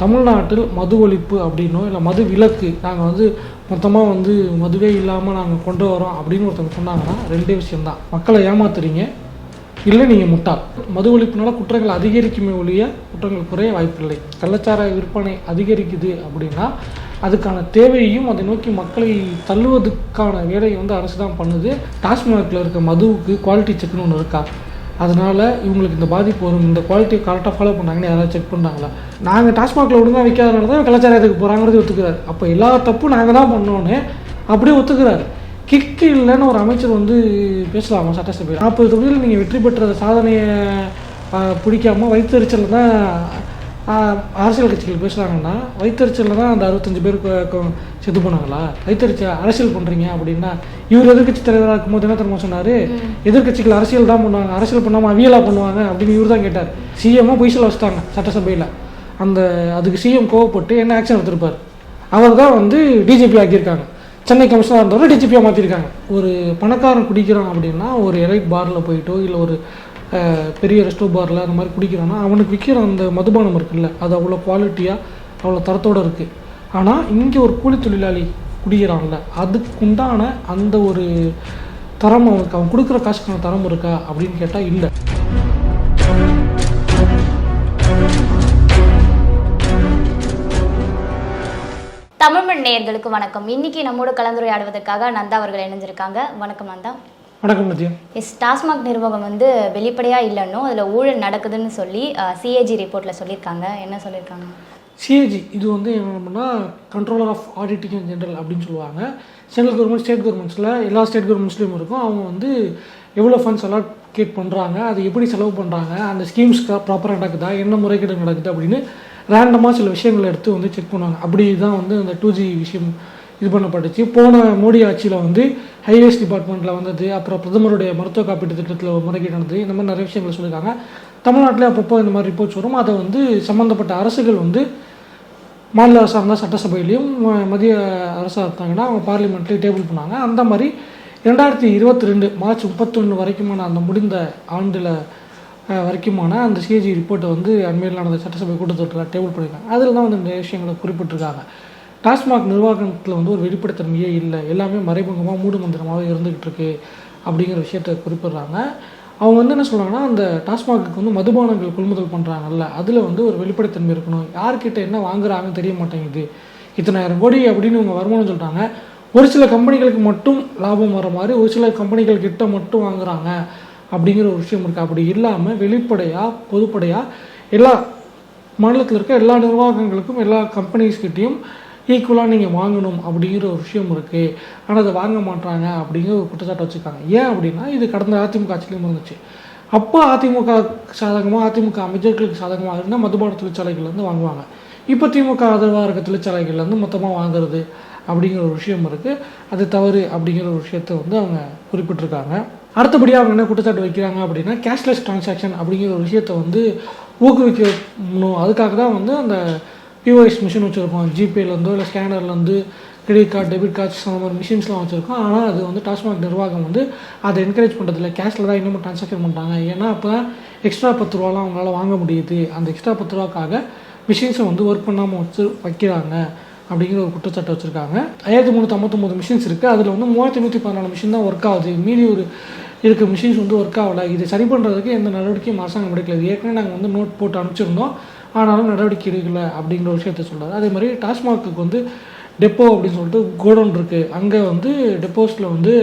தமிழ்நாட்டில் மது ஒழிப்பு அப்படின்னோ இல்லை மது விலக்கு நாங்கள் வந்து மொத்தமாக வந்து மதுவே இல்லாமல் நாங்கள் கொண்டு வரோம் அப்படின்னு ஒருத்தவங்க சொன்னாங்கன்னா ரெண்டே விஷயம்தான். மக்களை ஏமாத்துறீங்க இல்லை நீங்கள் முட்டாள். மது ஒழிப்புனால குற்றங்கள் அதிகரிக்குமே ஒழிய குற்றங்கள் குறைய வாய்ப்பில்லை. கள்ளச்சார விற்பனை அதிகரிக்குது அப்படின்னா அதுக்கான தேவையையும் அதை நோக்கி மக்களை தள்ளுவதற்கான வேலையை வந்து அரசு தான் பண்ணுது. டாஸ்மாகில் இருக்க மதுவுக்கு குவாலிட்டி செக்னு ஒன்று இருக்கா? அதனால் இவங்களுக்கு இந்த பாதிப்பு வரும். இந்த குவாலிட்டியை கரெக்டாக ஃபாலோ பண்ணாங்கன்னு யாராவது செக் பண்ணாங்களா நாங்கள் டாஸ்மாகில் ஒழுங்காக விற்காதனால தான் கலாச்சாரத்துக்கு போகிறாங்கிறது ஒத்துக்கிறார். அப்போ எல்லா தப்பும் நாங்கள் தான் பண்ணோன்னு அப்படியே ஒத்துக்கிறார். கிக்கு இல்லைன்னு ஒரு அமைச்சர் வந்து பேசலாமா? சட்டசபையில் நாற்பது தொகுதியில் நீங்கள் வெற்றி பெற்ற சாதனையை பிடிக்காமல் பிடிக்காம வைத்தறிச்சல் தான் அரசியல் கட்சிகள் பேசுகிறாங்கன்னா வைத்தறிச்சலில் தான் அந்த அறுபத்தஞ்சு பேர் செத்து போனாங்களா? வைத்தறிச்ச அரசியல் பண்ணுறீங்க அப்படின்னா இவர் எதிர்க்கட்சி தலைவராக இருக்கும்போது என்ன தெரியுமா சொன்னார்? எதிர்க்கட்சிகள் அரசியல் தான் பண்ணுவாங்க அரசியல் பண்ணாமல் அவியலா பண்ணுவாங்க அப்படின்னு இவர் தான் கேட்டார். சிஎம்மாக பொய்சல் வச்சிட்டாங்க சட்டசபையில். அந்த அதுக்கு சிஎம் கோவப்பட்டு என்ன ஆக்ஷன் எடுத்திருப்பார்? அவர் தான் வந்து டிஜிபி ஆக்கியிருக்காங்க. சென்னை கமிஷனர் இருந்தவரை டிஜிபியாக மாற்றிருக்காங்க ஒரு பணக்காரன் குடிக்கிறான் அப்படின்னா ஒரு எலைட் பாரில் போயிட்டோ இல்லை ஒரு பெரிய ரெஸ்டோ பாரில் அந்த மாதிரி குடிக்கிறான்னா அவனுக்கு விற்கிற அந்த மதுபானம் இருக்குல்ல அது அவ்வளோ குவாலிட்டியாக அவ்வளோ தரத்தோடு இருக்குது ஆனால் இங்கே ஒரு கூலி தொழிலாளி குடிக்கிறான்ல அதுக்குண்டான அந்த ஒரு தரம் அவனுக்கு அவன் கொடுக்குற காசுக்கான தரம் இருக்கா அப்படின்னு கேட்டால் இல்லை. தமிழ்மண் நேயர்களுக்கு வணக்கம். இன்னைக்கு நம்மோடு கலந்துரையாடுவதற்காக நந்தா அவர்கள் இணைஞ்சிருக்காங்க வணக்கம் நந்தா. வணக்கம் மதியம். எஸ் டாஸ்மாக் நிர்வாகம் வந்து வெளிப்படையாக இல்லைன்னும் அதில் ஊழல் நடக்குதுன்னு சொல்லி சிஏஜி ரிப்போர்ட்டில் சொல்லியிருக்காங்க. என்ன சொல்லியிருக்காங்க? சிஏஜி இது வந்து என்னன்னா controller of auditing and general அப்படின்னு சொல்லுவாங்க. சென்ட்ரல் கவர்மெண்ட் ஸ்டேட் கவர்மெண்ட்ஸில் எல்லா ஸ்டேட் கவர்மெண்ட்ஸ்லையும் இருக்கும். அவங்க வந்து எவ்வளோ ஃபண்ட்ஸ் அலாட்கேட் பண்ணுறாங்க அது எப்படி செலவு பண்ணுறாங்க அந்த ஸ்கீம்ஸ் ப்ராப்பராக நடக்குதா என்ன முறைகேடு நடக்குது அப்படின்னு ரேண்டமாக சில விஷயங்களை எடுத்து வந்து செக் பண்ணுவாங்க. அப்படி தான் வந்து அந்த டூ ஜி விஷயம் இது பண்ணப்பட்டுச்சு. போன மோடி ஆட்சியில் வந்து ஹைவேஸ் டிபார்ட்மெண்ட்டில் வந்தது அப்புறம் பிரதமருடைய மருத்துவ காப்பீட்டு திட்டத்தில் முறைகேடு நடந்தது இந்த மாதிரி நிறைய விஷயங்கள் சொல்லியிருக்காங்க. தமிழ்நாட்டில் அப்பப்போ இந்த மாதிரி ரிப்போர்ட்ஸ் வரும். அதை வந்து சம்மந்தப்பட்ட அரசுகள் வந்து மாநில அரசாக இருந்தால் சட்டசபையிலையும் மத்திய அரசாக இருந்தாங்கன்னா அவங்க பார்லிமெண்ட்லேயும் டேபிள் பண்ணாங்க அந்த மாதிரி ரெண்டாயிரத்தி இருபத்தி ரெண்டு மார்ச் முப்பத்தொன்று வரைக்குமான அந்த முடிந்த ஆண்டில் வரைக்குமான அந்த சிஏஜி ரிப்போர்ட்டை வந்து அண்மையில் நடந்த சட்டசபை கூட்டத்தொடரில் டேபிள் பண்ணியிருக்காங்க அதில் தான் வந்து நிறைய விஷயங்களை குறிப்பிட்டிருக்காங்க. டாஸ்மாக் நிர்வாகத்தில் வந்து ஒரு வெளிப்படைத்தன்மையே இல்லை. எல்லாமே மறைமுகமாக மூடு மந்திரமாகவே இருந்துகிட்டு இருக்கு அப்படிங்கிற விஷயத்தை குறிப்பிடுறாங்க. அவங்க வந்து என்ன சொல்கிறாங்கன்னா அந்த டாஸ்மாகுக்கு வந்து மதுபானங்கள் கொள்முதல் பண்ணுறாங்கல்ல அதில் வந்து ஒரு வெளிப்படைத்தன்மை இருக்கணும். யார்கிட்ட என்ன வாங்குறாங்கன்னு தெரிய மாட்டேங்குது. இத்தனாயிரம் கோடி அப்படின்னு இவங்க வருமானம் சொல்கிறாங்க ஒரு சில கம்பெனிகளுக்கு மட்டும் லாபம் வர மாதிரி ஒரு சில கம்பெனிகள் கிட்ட மட்டும் வாங்குறாங்க அப்படிங்கிற ஒரு விஷயம் இருக்குது அப்படி இல்லாமல் வெளிப்படையாக பொதுப்படையாக எல்லா மாநிலத்தில் இருக்க எல்லா நிர்வாகங்களுக்கும் எல்லா கம்பெனிஸ்கிட்டையும் ஈக்குவலாக நீங்கள் வாங்கணும் அப்படிங்கிற ஒரு விஷயம் இருக்குது ஆனால் அதை வாங்க மாட்டாங்க அப்படிங்கிற ஒரு குற்றச்சாட்டு வச்சுருக்காங்க. ஏன் அப்படின்னா இது கடந்த அதிமுக ஆட்சியிலும் இருந்துச்சு. அப்போ அதிமுக சாதகமாக அதிமுக அமைச்சர்களுக்கு சாதகமாக இருந்தால் மதுபான தொழிற்சாலைகள்லேருந்து வாங்குவாங்க. இப்போ திமுக ஆதரவாக இருக்க தொழிற்சாலைகள்லேருந்து மொத்தமாக வாங்குறது அப்படிங்கிற ஒரு விஷயம் இருக்குது அது தவறு அப்படிங்கிற ஒரு விஷயத்தை வந்து அவங்க குறிப்பிட்டிருக்காங்க. அடுத்தபடியாக அவங்க என்ன குற்றச்சாட்டு வைக்கிறாங்க அப்படின்னா கேஷ்லெஸ் டிரான்சாக்ஷன் அப்படிங்கிற ஒரு விஷயத்தை வந்து ஊக்குவிக்கணும் அதுக்காக தான் வந்து அந்த பிஓஎஸ் மிஷின் வச்சுருக்கோம். ஜிபேலேருந்தோ இல்லை ஸ்கேனர்லேருந்து கிரெடிட் கார்டு டெபிட் கார்ட்ஸ் அந்த மாதிரி மிஷின்ஸ்லாம் வச்சுருக்கோம். ஆனால் அது வந்து டாஸ்மாக் நிர்வாகம் வந்து அதை என்கரேஜ் பண்ணுறதில்ல கேஷில் தான் இன்னமும் ட்ரான்சாக்ஷன் பண்ணுறாங்க ஏன்னா அப்போ தான் எக்ஸ்ட்ரா பத்து ரூபாலாம் அவங்களால வாங்க முடியுது. அந்த எக்ஸ்ட்ரா பத்து ரூபாக்காக மிஷின்ஸை வந்து ஒர்க் பண்ணாமல் வச்சு வைக்கிறாங்க அப்படிங்கிற ஒரு குற்றச்சாட்டு வச்சுருக்காங்க. ஆயிரத்தி முந்நூற்றி ஐம்பத்தொம்பது மிஷின்ஸ் இருக்குது அதில் வந்து மூவாயிரத்தி நூற்றி பதினாலு மிஷின் தான் ஒர்க் ஆகுது. மீதி ஒரு இருக்க மிஷின்ஸ் வந்து ஒர்க் ஆகலை. இது சரி பண்ணுறதுக்கு எந்த நடவடிக்கையும் அரசாங்கம் எடுக்கல. ஏற்கனவே நாங்கள் வந்து நோட் போட்டு அனுப்பிச்சிருந்தோம். ஆனாலும் நடவடிக்கை எடுக்கல அப்படிங்கிற விஷயத்த சொல்கிறார் அதே மாதிரி டாஸ்மாக்கு வந்து டெப்போ அப்படின்னு சொல்லிட்டு கோடவுன் இருக்குது அங்கே வந்து டெப்போஸில் வந்து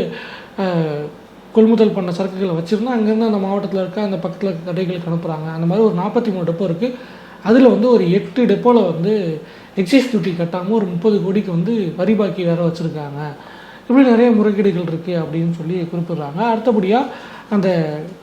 கொள்முதல் பண்ண சரக்குகளை வச்சுருந்தா அங்கேருந்து அந்த மாவட்டத்தில் இருக்க அந்த பக்கத்தில் கடைகளுக்கு அனுப்புகிறாங்க அந்த மாதிரி ஒரு நாற்பத்தி மூணு டெப்போ இருக்குது அதில் வந்து ஒரு எட்டு டெப்போவில் வந்து எக்ஸைஸ் டியூட்டி கட்டாமல் ஒரு முப்பது கோடிக்கு வந்து வரி பாக்கி வேறு வச்சுருக்காங்க. இப்படி நிறைய முறைகேடுகள் இருக்குது அப்படின்னு சொல்லி குறிப்பிடுறாங்க. அடுத்தபடியாக அந்த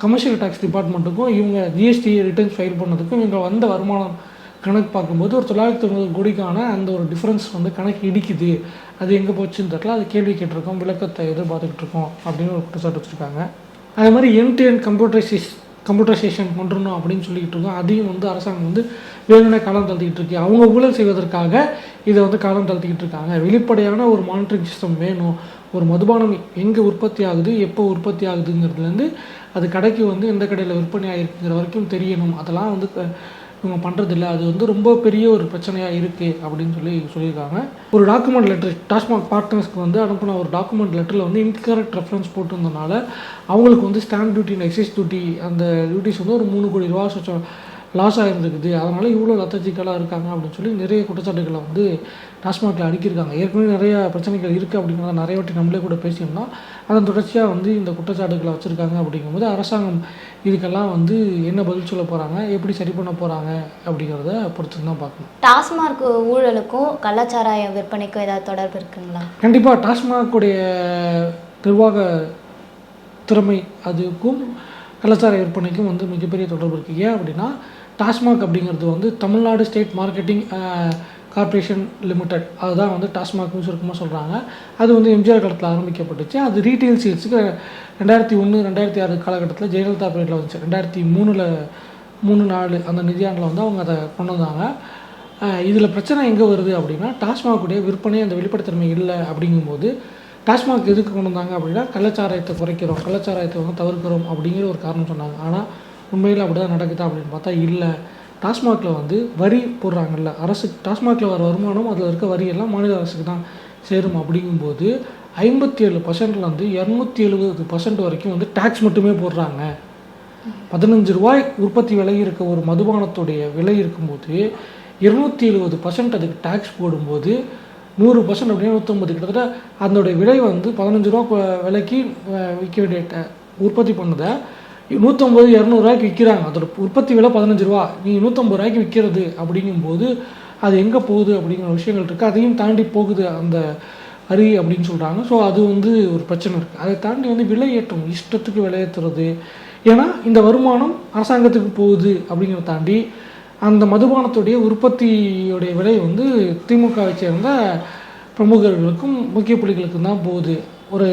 கமர்ஷியல் டேக்ஸ் டிபார்ட்மெண்ட்டுக்கும் இவங்க ஜிஎஸ்டி ரிட்டர்ன்ஸ் ஃபைல் பண்ணதுக்கும் இவங்க வந்த வருமானம் கணக்கு பார்க்கும்போது ஒரு தொள்ளாயிரத்தி தொண்ணூறு கோடிக்கான அந்த ஒரு டிஃப்ரென்ஸ் வந்து கணக்கு இடிக்குது. அது எங்கே போச்சுன்னு தெரியல. அது கேள்வி கேட்டிருக்கோம். விளக்கத்தை எதிர்பார்த்துக்கிட்டு இருக்கோம் அப்படின்னு ஒரு குற்றச்சாட்டு வச்சுருக்காங்க. அதே மாதிரி என் டு என் கம்ப்யூட்டரைசேஷன் கொண்டுறணும் அப்படின்னு சொல்லிக்கிட்டு இருக்கோம். அதையும் வந்து அரசாங்கம் வந்து வேணும்னே காலம் தள்ளிக்கிட்டு இருக்கு. அவங்க ஊழல் செய்வதற்காக இதை வந்து காலம் தள்ளிக்கிட்டு இருக்காங்க. வெளிப்படையான ஒரு மானிட்டரிங் சிஸ்டம் வேணும். ஒரு மதுபானம் எங்கே உற்பத்தி ஆகுது எப்போ உற்பத்தி ஆகுதுங்கிறதுலேருந்து அது கடைக்கு வந்து எந்த கடையில் விற்பனை ஆகிருக்குங்கிற வரைக்கும் தெரியணும். அதெல்லாம் வந்து க- இவங்க பண்ணுறதில்ல அது வந்து ரொம்ப பெரிய ஒரு பிரச்சனையாக இருக்குது அப்படின்னு சொல்லி சொல்லியிருக்காங்க. ஒரு டாக்குமெண்ட் லெட்டர் டாஸ்மாக் பார்ட்னர்ஸ்க்கு வந்து அனுப்பின ஒரு டாக்குமெண்ட் லெட்டரில் வந்து இன்கரெக்ட் ரெஃபரன்ஸ் போட்டிருந்தனால அவங்களுக்கு வந்து ஸ்டாம்ப் டியூட்டி எக்ஸைஸ் டியூட்டி அந்த டியூட்டிஸ் வந்து ஒரு மூணு கோடி ரூபா சொச்சம் லாஸ் ஆகிருந்துக்குது அதனால் இவ்வளோ லத்தச்சிக்கலாக இருக்காங்க அப்படின்னு சொல்லி நிறைய குற்றச்சாட்டுகளை வந்து டாஸ்மாகில் அடுக்கியிருக்காங்க. ஏற்கனவே நிறைய பிரச்சனைகள் இருக்குது அப்படிங்கிறத நிறைய வாட்டி நம்மளே கூட பேசியிருந்தோம். அதன் தொடர்ச்சியாக வந்து இந்த குற்றச்சாட்டுகளை வச்சுருக்காங்க அப்படிங்கும்போது அரசாங்கம் இதுக்கெல்லாம் வந்து என்ன பதில் சொல்ல போகிறாங்க எப்படி சரி பண்ண போகிறாங்க அப்படிங்கிறத பொறுத்து தான் பார்க்கணும். டாஸ்மார்க் ஊழலுக்கும் கள்ளச்சாராய விற்பனைக்கும் ஏதாவது தொடர்பு இருக்குங்களா? கண்டிப்பாக டாஸ்மாகுடைய நிர்வாக திறமை அதுக்கும் கலாச்சார விற்பனைக்கும் வந்து மிகப்பெரிய தொடர்பு இருக்குது ஏன் அப்படின்னா டாஸ்மாக் அப்படிங்கிறது வந்து Tamil Nadu state marketing corporation limited. அதுதான் வந்து டாஸ்மாக்னு சுருக்கமாக சொல்கிறாங்க அது வந்து எம்ஜிஆர் காலத்தில் ஆரம்பிக்கப்பட்டுச்சு. அது ரீட்டெயில் சேல்ஸுக்கு ரெண்டாயிரத்தி ஒன்று ரெண்டாயிரத்தி ஆறு காலகட்டத்தில் ஜெயலலிதா பீரியடில் வந்துச்சு. ரெண்டாயிரத்தி மூணில் மூணு நாலு அந்த நிதியாண்டில் வந்து அவங்க அதை கொண்டு வந்தாங்க. இதில் பிரச்சனை எங்கே வருது அப்படின்னா டாஸ்மாகுடைய விற்பனை அந்த வெளிப்படைத்தன்மை இல்லை அப்படிங்கும்போது டாஸ்மாக் எதுக்கு கொண்டு வந்தாங்க அப்படின்னா கள்ளச்சாராயத்தை குறைக்கிறோம் கள்ளச்சாராயத்தை வந்து தவிர்க்கிறோம் அப்படிங்கிற ஒரு காரணம் சொன்னாங்க. ஆனால் உண்மையில் அப்படி தான் நடக்குதா அப்படின்னு பார்த்தா இல்லை. டாஸ்மாகில் வந்து வரி போடுறாங்கல்ல. அரசு டாஸ்மாகில் வர வருமானம் அதில் இருக்க வரி எல்லாம் மாநில அரசுக்கு தான் சேரும் அப்படிங்கும்போது ஐம்பத்தி ஏழு பர்சன்ட்லேருந்து இரநூத்தி எழுபது பர்சன்ட் வரைக்கும் வந்து டேக்ஸ் மட்டுமே போடுறாங்க. பதினஞ்சு ரூபாய் உற்பத்தி விலை இருக்க ஒரு மதுபானத்துடைய விலை இருக்கும்போது இருநூத்தி எழுபது பர்சன்ட் அதுக்கு டேக்ஸ் போடும்போது நூறு பர்சன்ட் அப்படின்னா நூற்றம்பது கிட்டத்தட்ட அதனுடைய விலை வந்து பதினஞ்சு ரூபா விலைக்கு விற்க வேண்டிய உற்பத்தி பண்ணதை நூற்றம்பது இரநூறுவாய்க்கு விற்கிறாங்க அதோட உற்பத்தி விலை பதினஞ்சு ரூபா. நீங்கள் நூற்றம்பது ரூபாய்க்கு விற்கிறது அப்படிங்கும்போது அது எங்கே போகுது அப்படிங்கிற விஷயங்கள் இருக்குது அதையும் தாண்டி போகுது அந்த அரி அப்படின்னு சொல்கிறாங்க ஸோ அது வந்து ஒரு பிரச்சனை இருக்குது அதை தாண்டி வந்து விலையேற்றம் இஷ்டத்துக்கு விலையேற்றுறது ஏன்னா இந்த வருமானம் அரசாங்கத்துக்கு போகுது அப்படிங்கிறத தாண்டி அந்த மதுபானத்துடைய உற்பத்தியுடைய விலை வந்து திமுகவை சேர்ந்த பிரமுகர்களுக்கும் முக்கிய புள்ளிகளுக்கும் தான் போகுது. ஒரு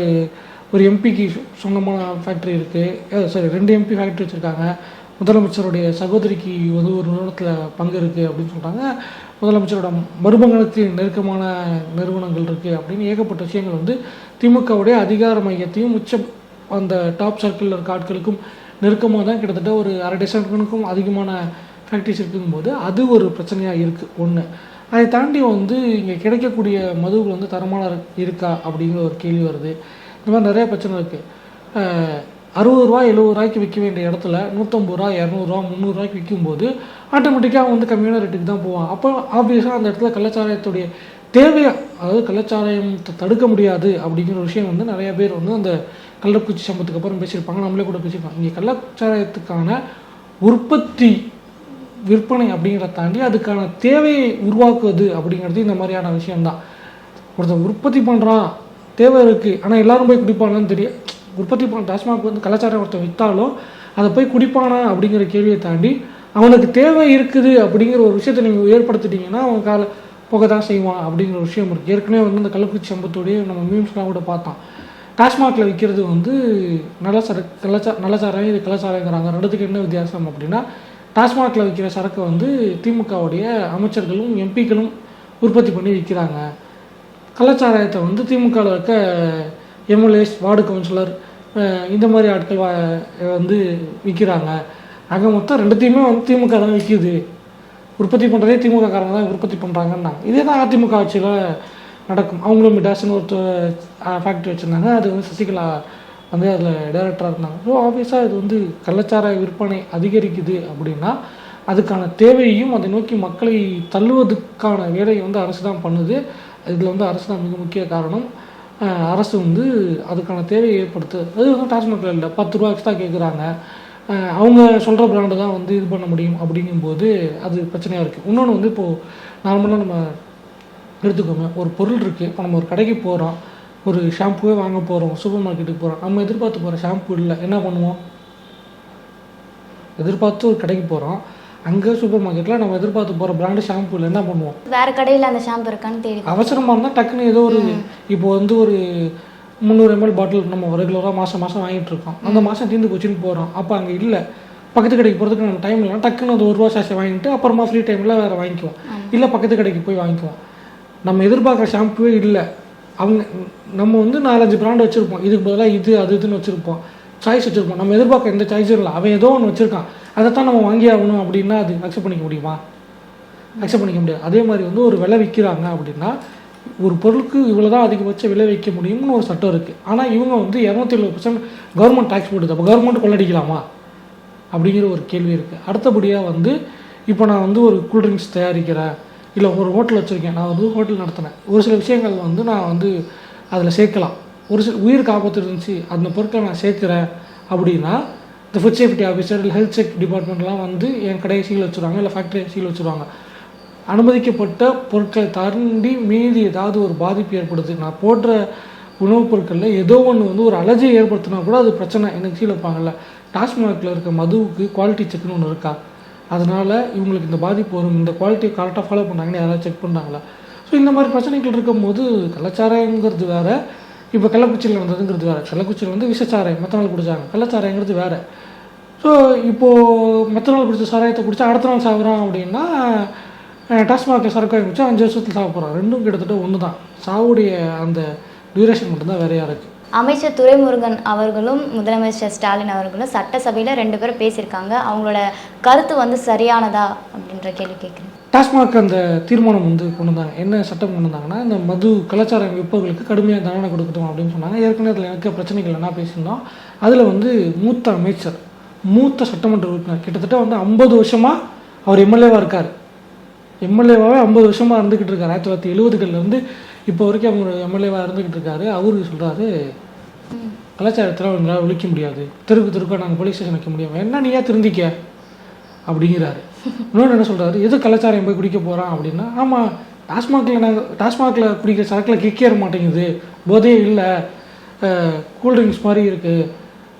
ஒரு எம்பிக்கு சொந்தமான ஃபேக்ட்ரி இருக்குது சாரி ரெண்டு எம்பி ஃபேக்ட்ரி வச்சுருக்காங்க. முதலமைச்சருடைய சகோதரிக்கு வந்து ஒரு நிறுவனத்தில் பங்கு இருக்குது அப்படின்னு சொல்கிறாங்க முதலமைச்சரோட மருமகனுக்கு நெருக்கமான நிறுவனங்கள் இருக்குது அப்படின்னு ஏகப்பட்ட விஷயங்கள் வந்து திமுகவுடைய அதிகார மையத்தையும் உச்ச அந்த டாப் சர்க்கிளில் இருக்க ஆட்களுக்கும் நெருக்கமாக தான் கிட்டத்தட்ட ஒரு அரை டசனுக்கும் அதிகமான ஃபேக்ட்ரிஸ் இருக்குங்கும்போது அது ஒரு பிரச்சனையாக இருக்குது ஒன்று அதை தாண்டி வந்து இங்கே கிடைக்கக்கூடிய மதுவுகள் வந்து தரமான இருக்கா அப்படிங்கிற ஒரு கேள்வி வருது. இந்த மாதிரி நிறைய பிரச்சனை இருக்குது அறுபது ரூபா எழுபது ரூபாய்க்கு விற்க வேண்டிய இடத்துல நூற்றம்பது ரூபா இரநூறுவா முந்நூறுரூவாய்க்கு விற்கும்போது ஆட்டோமேட்டிக்காக வந்து கம்மியான ரேட்டுக்கு தான் போவான். அப்போ ஆப்வியஸாக அந்த இடத்துல கள்ளச்சாராயத்துடைய தேவையா அதாவது கள்ளச்சாராயத்தை தடுக்க முடியாது அப்படிங்கிற ஒரு விஷயம் வந்து நிறைய பேர் வந்து அந்த கள்ளக்குறிச்சி சம்பத்துக்கு அப்புறம் பேசியிருப்பாங்க. நம்மளே கூட பேசியிருப்பாங்க இங்கே கள்ளச்சாராயத்துக்கான உற்பத்தி விற்பனை அப்படிங்கிறத தாண்டி அதுக்கான தேவையை உருவாக்குவது அப்படிங்கிறது இந்த மாதிரியான விஷயம்தான். ஒருத்தன் உற்பத்தி பண்ணுறான் தேவை இருக்குது ஆனால் எல்லாரும் போய் குடிப்பானான்னு தெரியும் உற்பத்தி பண்ண டாஸ்மாக் வந்து கலாச்சாரம் ஒருத்தன் விற்றாலும் அதை போய் குடிப்பானா அப்படிங்கிற கேள்வியை தாண்டி அவனுக்கு தேவை இருக்குது அப்படிங்கிற ஒரு விஷயத்தை நீங்கள் ஏற்படுத்திட்டீங்கன்னா அவன் கால புகை தான் செய்வான் அப்படிங்கிற விஷயம் இருக்குது ஏற்கனவே வந்து அந்த கள்ளக்குறிச்சி சம்பத்தோடைய நம்ம மீம்ஸ்லாம் கூட பார்த்தோம் டாஸ்மாகில் விற்கிறது வந்து நல்ல சரக்கு கலாச்சா நல்ல சாராயம் இது கலாச்சாரங்கிறாங்க ரெண்டுத்துக்கு என்ன வித்தியாசம் அப்படின்னா டாஸ்மாகில் விற்கிற சரக்கை வந்து திமுகவுடைய அமைச்சர்களும் எம்பிக்களும் உற்பத்தி பண்ணி விற்கிறாங்க கள்ளச்சாராயத்தை வந்து திமுகவில் இருக்க எம்எல்ஏஸ் வார்டு கவுன்சிலர் இந்த மாதிரி ஆட்கள் வந்து விற்கிறாங்க அங்கே மொத்தம் ரெண்டுத்தையுமே வந்து திமுக தான் விற்கிது உற்பத்தி பண்ணுறதே திமுக காரங்க தான் உற்பத்தி பண்ணுறாங்கன்னாங்க இதே தான் அதிமுக ஆட்சியில் நடக்கும். அவங்களும் மிடாஸ்னு ஒரு ஃபேக்ட்ரி வச்சுருந்தாங்க. அது வந்து சசிகலா வந்து அதில் டைரக்டராக இருந்தாங்க. ஸோ ஆப்வியஸாக இது வந்து கள்ளச்சார விற்பனை அதிகரிக்குது அப்படின்னா அதுக்கான தேவையையும் அதை நோக்கி மக்களை தள்ளுவதற்கான வேலையை வந்து அரசு தான் பண்ணுது. இதில் வந்து அரசு தான் மிக முக்கிய காரணம். அரசு வந்து அதுக்கான தேவையை ஏற்படுத்து அது வந்து டாஸ்மாகில் இல்லை பத்து ரூபா எக்ஸ்ட்ரா கேட்குறாங்க. அவங்க சொல்கிற பிராண்டு தான் வந்து இது பண்ண முடியும் அப்படிங்கும்போது அது பிரச்சனையாக இருக்குது இன்னொன்று வந்து இப்போது நார்மலாக நம்ம எடுத்துக்கோங்க ஒரு பொருள் இருக்குது இப்போ நம்ம ஒரு கடைக்கு போகிறோம் ஒரு ஷாம்புவே வாங்க போகிறோம் சூப்பர் மார்க்கெட்டுக்கு போகிறோம் நம்ம எதிர்பார்த்து போகிற ஷாம்பு இல்லை என்ன பண்ணுவோம்? எதிர்பார்த்து ஒரு கடைக்கு போகிறோம் அங்கே சூப்பர் மார்க்கெட்டில் நம்ம எதிர்பார்த்து போகிற பிராண்டு ஷாம்பு இல்லை என்ன பண்ணுவோம்? வேற கடையில் அந்த ஷாம்பு இருக்கான்னு தேடி அவசரமாக இருந்தால் டக்குன்னு ஏதோ ஒரு இப்போ வந்து ஒரு முந்நூறு எம்எல் பாட்டில் நம்ம ரெகுலராக மாதம் மாதம் வாங்கிட்டு இருக்கோம். அந்த மாதம் தீர்ந்து போச்சுன்னு போகிறோம் அப்போ அங்கே இல்லை. பக்கத்து கடைக்கு போகிறதுக்கு நம்ம டைம் இல்லை டக்குன்னு அது ஒரு ரூபா சாஷை வாங்கிட்டு அப்புறமா ஃப்ரீ டைமில் வேறு வாங்கிக்குவோம். இல்லை பக்கத்து கடைக்கு போய் வாங்கிக்குவோம். நம்ம எதிர்பார்க்குற ஷாம்புவே இல்லை. அவங்க நம்ம வந்து நாலஞ்சு பிராண்ட் வச்சுருப்போம். இதுக்கு பதிலாக இது அது இதுன்னு வச்சுருப்போம். சாய்ஸ் வச்சுருப்போம். நம்ம எதிர்பார்க்க எந்த சாய்ஸும் இல்லை. அவன் ஏதோ ஒன்று வச்சுருக்கான். அதைத்தான் நம்ம வாங்கி ஆகணும் அப்படின்னா அது அக்செப்ட் பண்ணிக்க முடியுமா? அக்செப்ட் பண்ணிக்க முடியாது. அதே மாதிரி வந்து ஒரு விலை விற்கிறாங்க அப்படின்னா ஒரு பொருளுக்கு இவ்வளோ தான் அதிகபட்ச விலை வைக்க முடியும்னு ஒரு சட்டம் இருக்குது ஆனால் இவங்க வந்து இரநூத்தி எழுபது பர்சன்ட் கவர்மெண்ட் டேக்ஸ் போடுது அப்போ கவர்மெண்ட் கொள்ளடிக்கலாமா? அப்படிங்கிற ஒரு கேள்வி இருக்குது அடுத்தபடியாக வந்து இப்போ நான் வந்து ஒரு கூல்ட்ரிங்க்ஸ் தயாரிக்கிறேன். இல்லை ஒரு ஹோட்டல் வச்சுருக்கேன். நான் வந்து ஹோட்டல் நடத்தினேன். ஒரு சில விஷயங்கள் வந்து நான் வந்து அதில் சேர்க்கலாம். ஒரு சில உயிருக்கு ஆபத்து இருந்துச்சு அந்த பொருட்களை நான் சேர்க்குறேன் அப்படின்னா இந்த ஃபுட் சேஃப்டி ஆஃபீஸர் இல்லை ஹெல்த் செக் டிபார்ட்மெண்ட்லாம் வந்து என் கடையை சீல் வச்சுருவாங்க இல்லை ஃபேக்ட்ரியை சீல் வச்சுருவாங்க. அனுமதிக்கப்பட்ட பொருட்களை தாண்டி மீறி ஏதாவது ஒரு பாதிப்பு ஏற்படுது. நான் போடுற உணவுப் பொருட்களில் ஏதோ ஒன்று வந்து ஒரு அலர்ஜியை ஏற்படுத்தினா கூட அது பிரச்சனை. எனக்கு சீல் வைப்பாங்கல்ல. டாஸ்மாகில் இருக்க மதுவுக்கு குவாலிட்டி செக்னு ஒன்று இருக்கா? அதனால் இவங்களுக்கு இந்த பாதிப்பு வரும். இந்த குவாலிட்டியை கரெக்டாக ஃபாலோ பண்ணாங்கன்னு யாராவது செக் பண்ணாங்களா ஸோ இந்த மாதிரி பிரச்சனைகள் இருக்கும்போது கலாச்சாரங்கிறது வேறு. இப்போ கள்ளக்குச்சியில் வந்ததுங்கிறது வேறு. கள்ளக்குச்சியில் வந்து விஷச்சாராயம் மெத்தனால் குடித்தாங்க கள்ளச்சாராயங்கிறது வேறு. ஸோ இப்போது மெத்தனால் குடித்த சாராயத்தை குடித்தா அடுத்த நாள் சாகுறான் அப்படின்னா டாஸ்மாக் சரக்காய் குடிச்சா அஞ்சு வருஷத்தில் சாக ரெண்டும் கிட்டத்தட்ட ஒன்று தான் சாவுடைய அந்த டியூரேஷன் மட்டும்தான் வேறையாக இருக்குது அமைச்சர் துரைமுருகன் அவர்களும் முதலமைச்சர் ஸ்டாலின் அவர்களும் சட்டசபையில் ரெண்டு பேரும் பேசியிருக்காங்க. அவங்களோட கருத்து வந்து சரியானதா அப்படின்ற கேள்வி கேட்குறேன். டாஸ்மாக் அந்த தீர்மானம் வந்து கொண்டு வந்தாங்க. என்ன சட்டம் கொண்டு வந்தாங்கன்னா இந்த மது கலாச்சாரம் விற்பவர்களுக்கு கடுமையாக தண்டனை கொடுக்கட்டும் அப்படின்னு சொன்னாங்க. ஏற்கனவே அதில் இருக்க பிரச்சனைகள் என்ன பேசியிருந்தோம். அதில் வந்து மூத்த அமைச்சர் மூத்த சட்டமன்ற உறுப்பினர் கிட்டத்தட்ட வந்து ஐம்பது வருஷமாக அவர் எம்எல்ஏவாக இருக்கார். எம்எல்ஏவாகவே ஐம்பது வருஷமாக இருந்துக்கிட்டு இருக்காரு. ஆயிரத்தி தொள்ளாயிரத்தி எழுபதுகள்லேருந்து இப்போ வரைக்கும் அவங்க எம்எல்ஏவாக இருந்துக்கிட்டு இருக்காரு. அவரு சொல்கிறாரு கலாச்சாரத்தில் அவங்களால ஒழிக்க முடியாது. தெருக்கு தெருக்கா நாங்கள் போலீஸ் ஸ்டேஷன் வைக்க முடியும் என்ன நீயா திருந்திக்க? அப்படிங்கிறாரு. இன்னொன்று என்ன சொல்கிறாரு எது கலாச்சாரம் போய் குடிக்க போகிறான் அப்படின்னா ஆமாம் டாஸ்மாகில் நாங்கள் டாஸ்மாகில் குடிக்கிற சரக்கில் கிக்கேற மாட்டேங்குது. போதையே இல்லை. கூல்ட்ரிங்க்ஸ் மாதிரி இருக்குது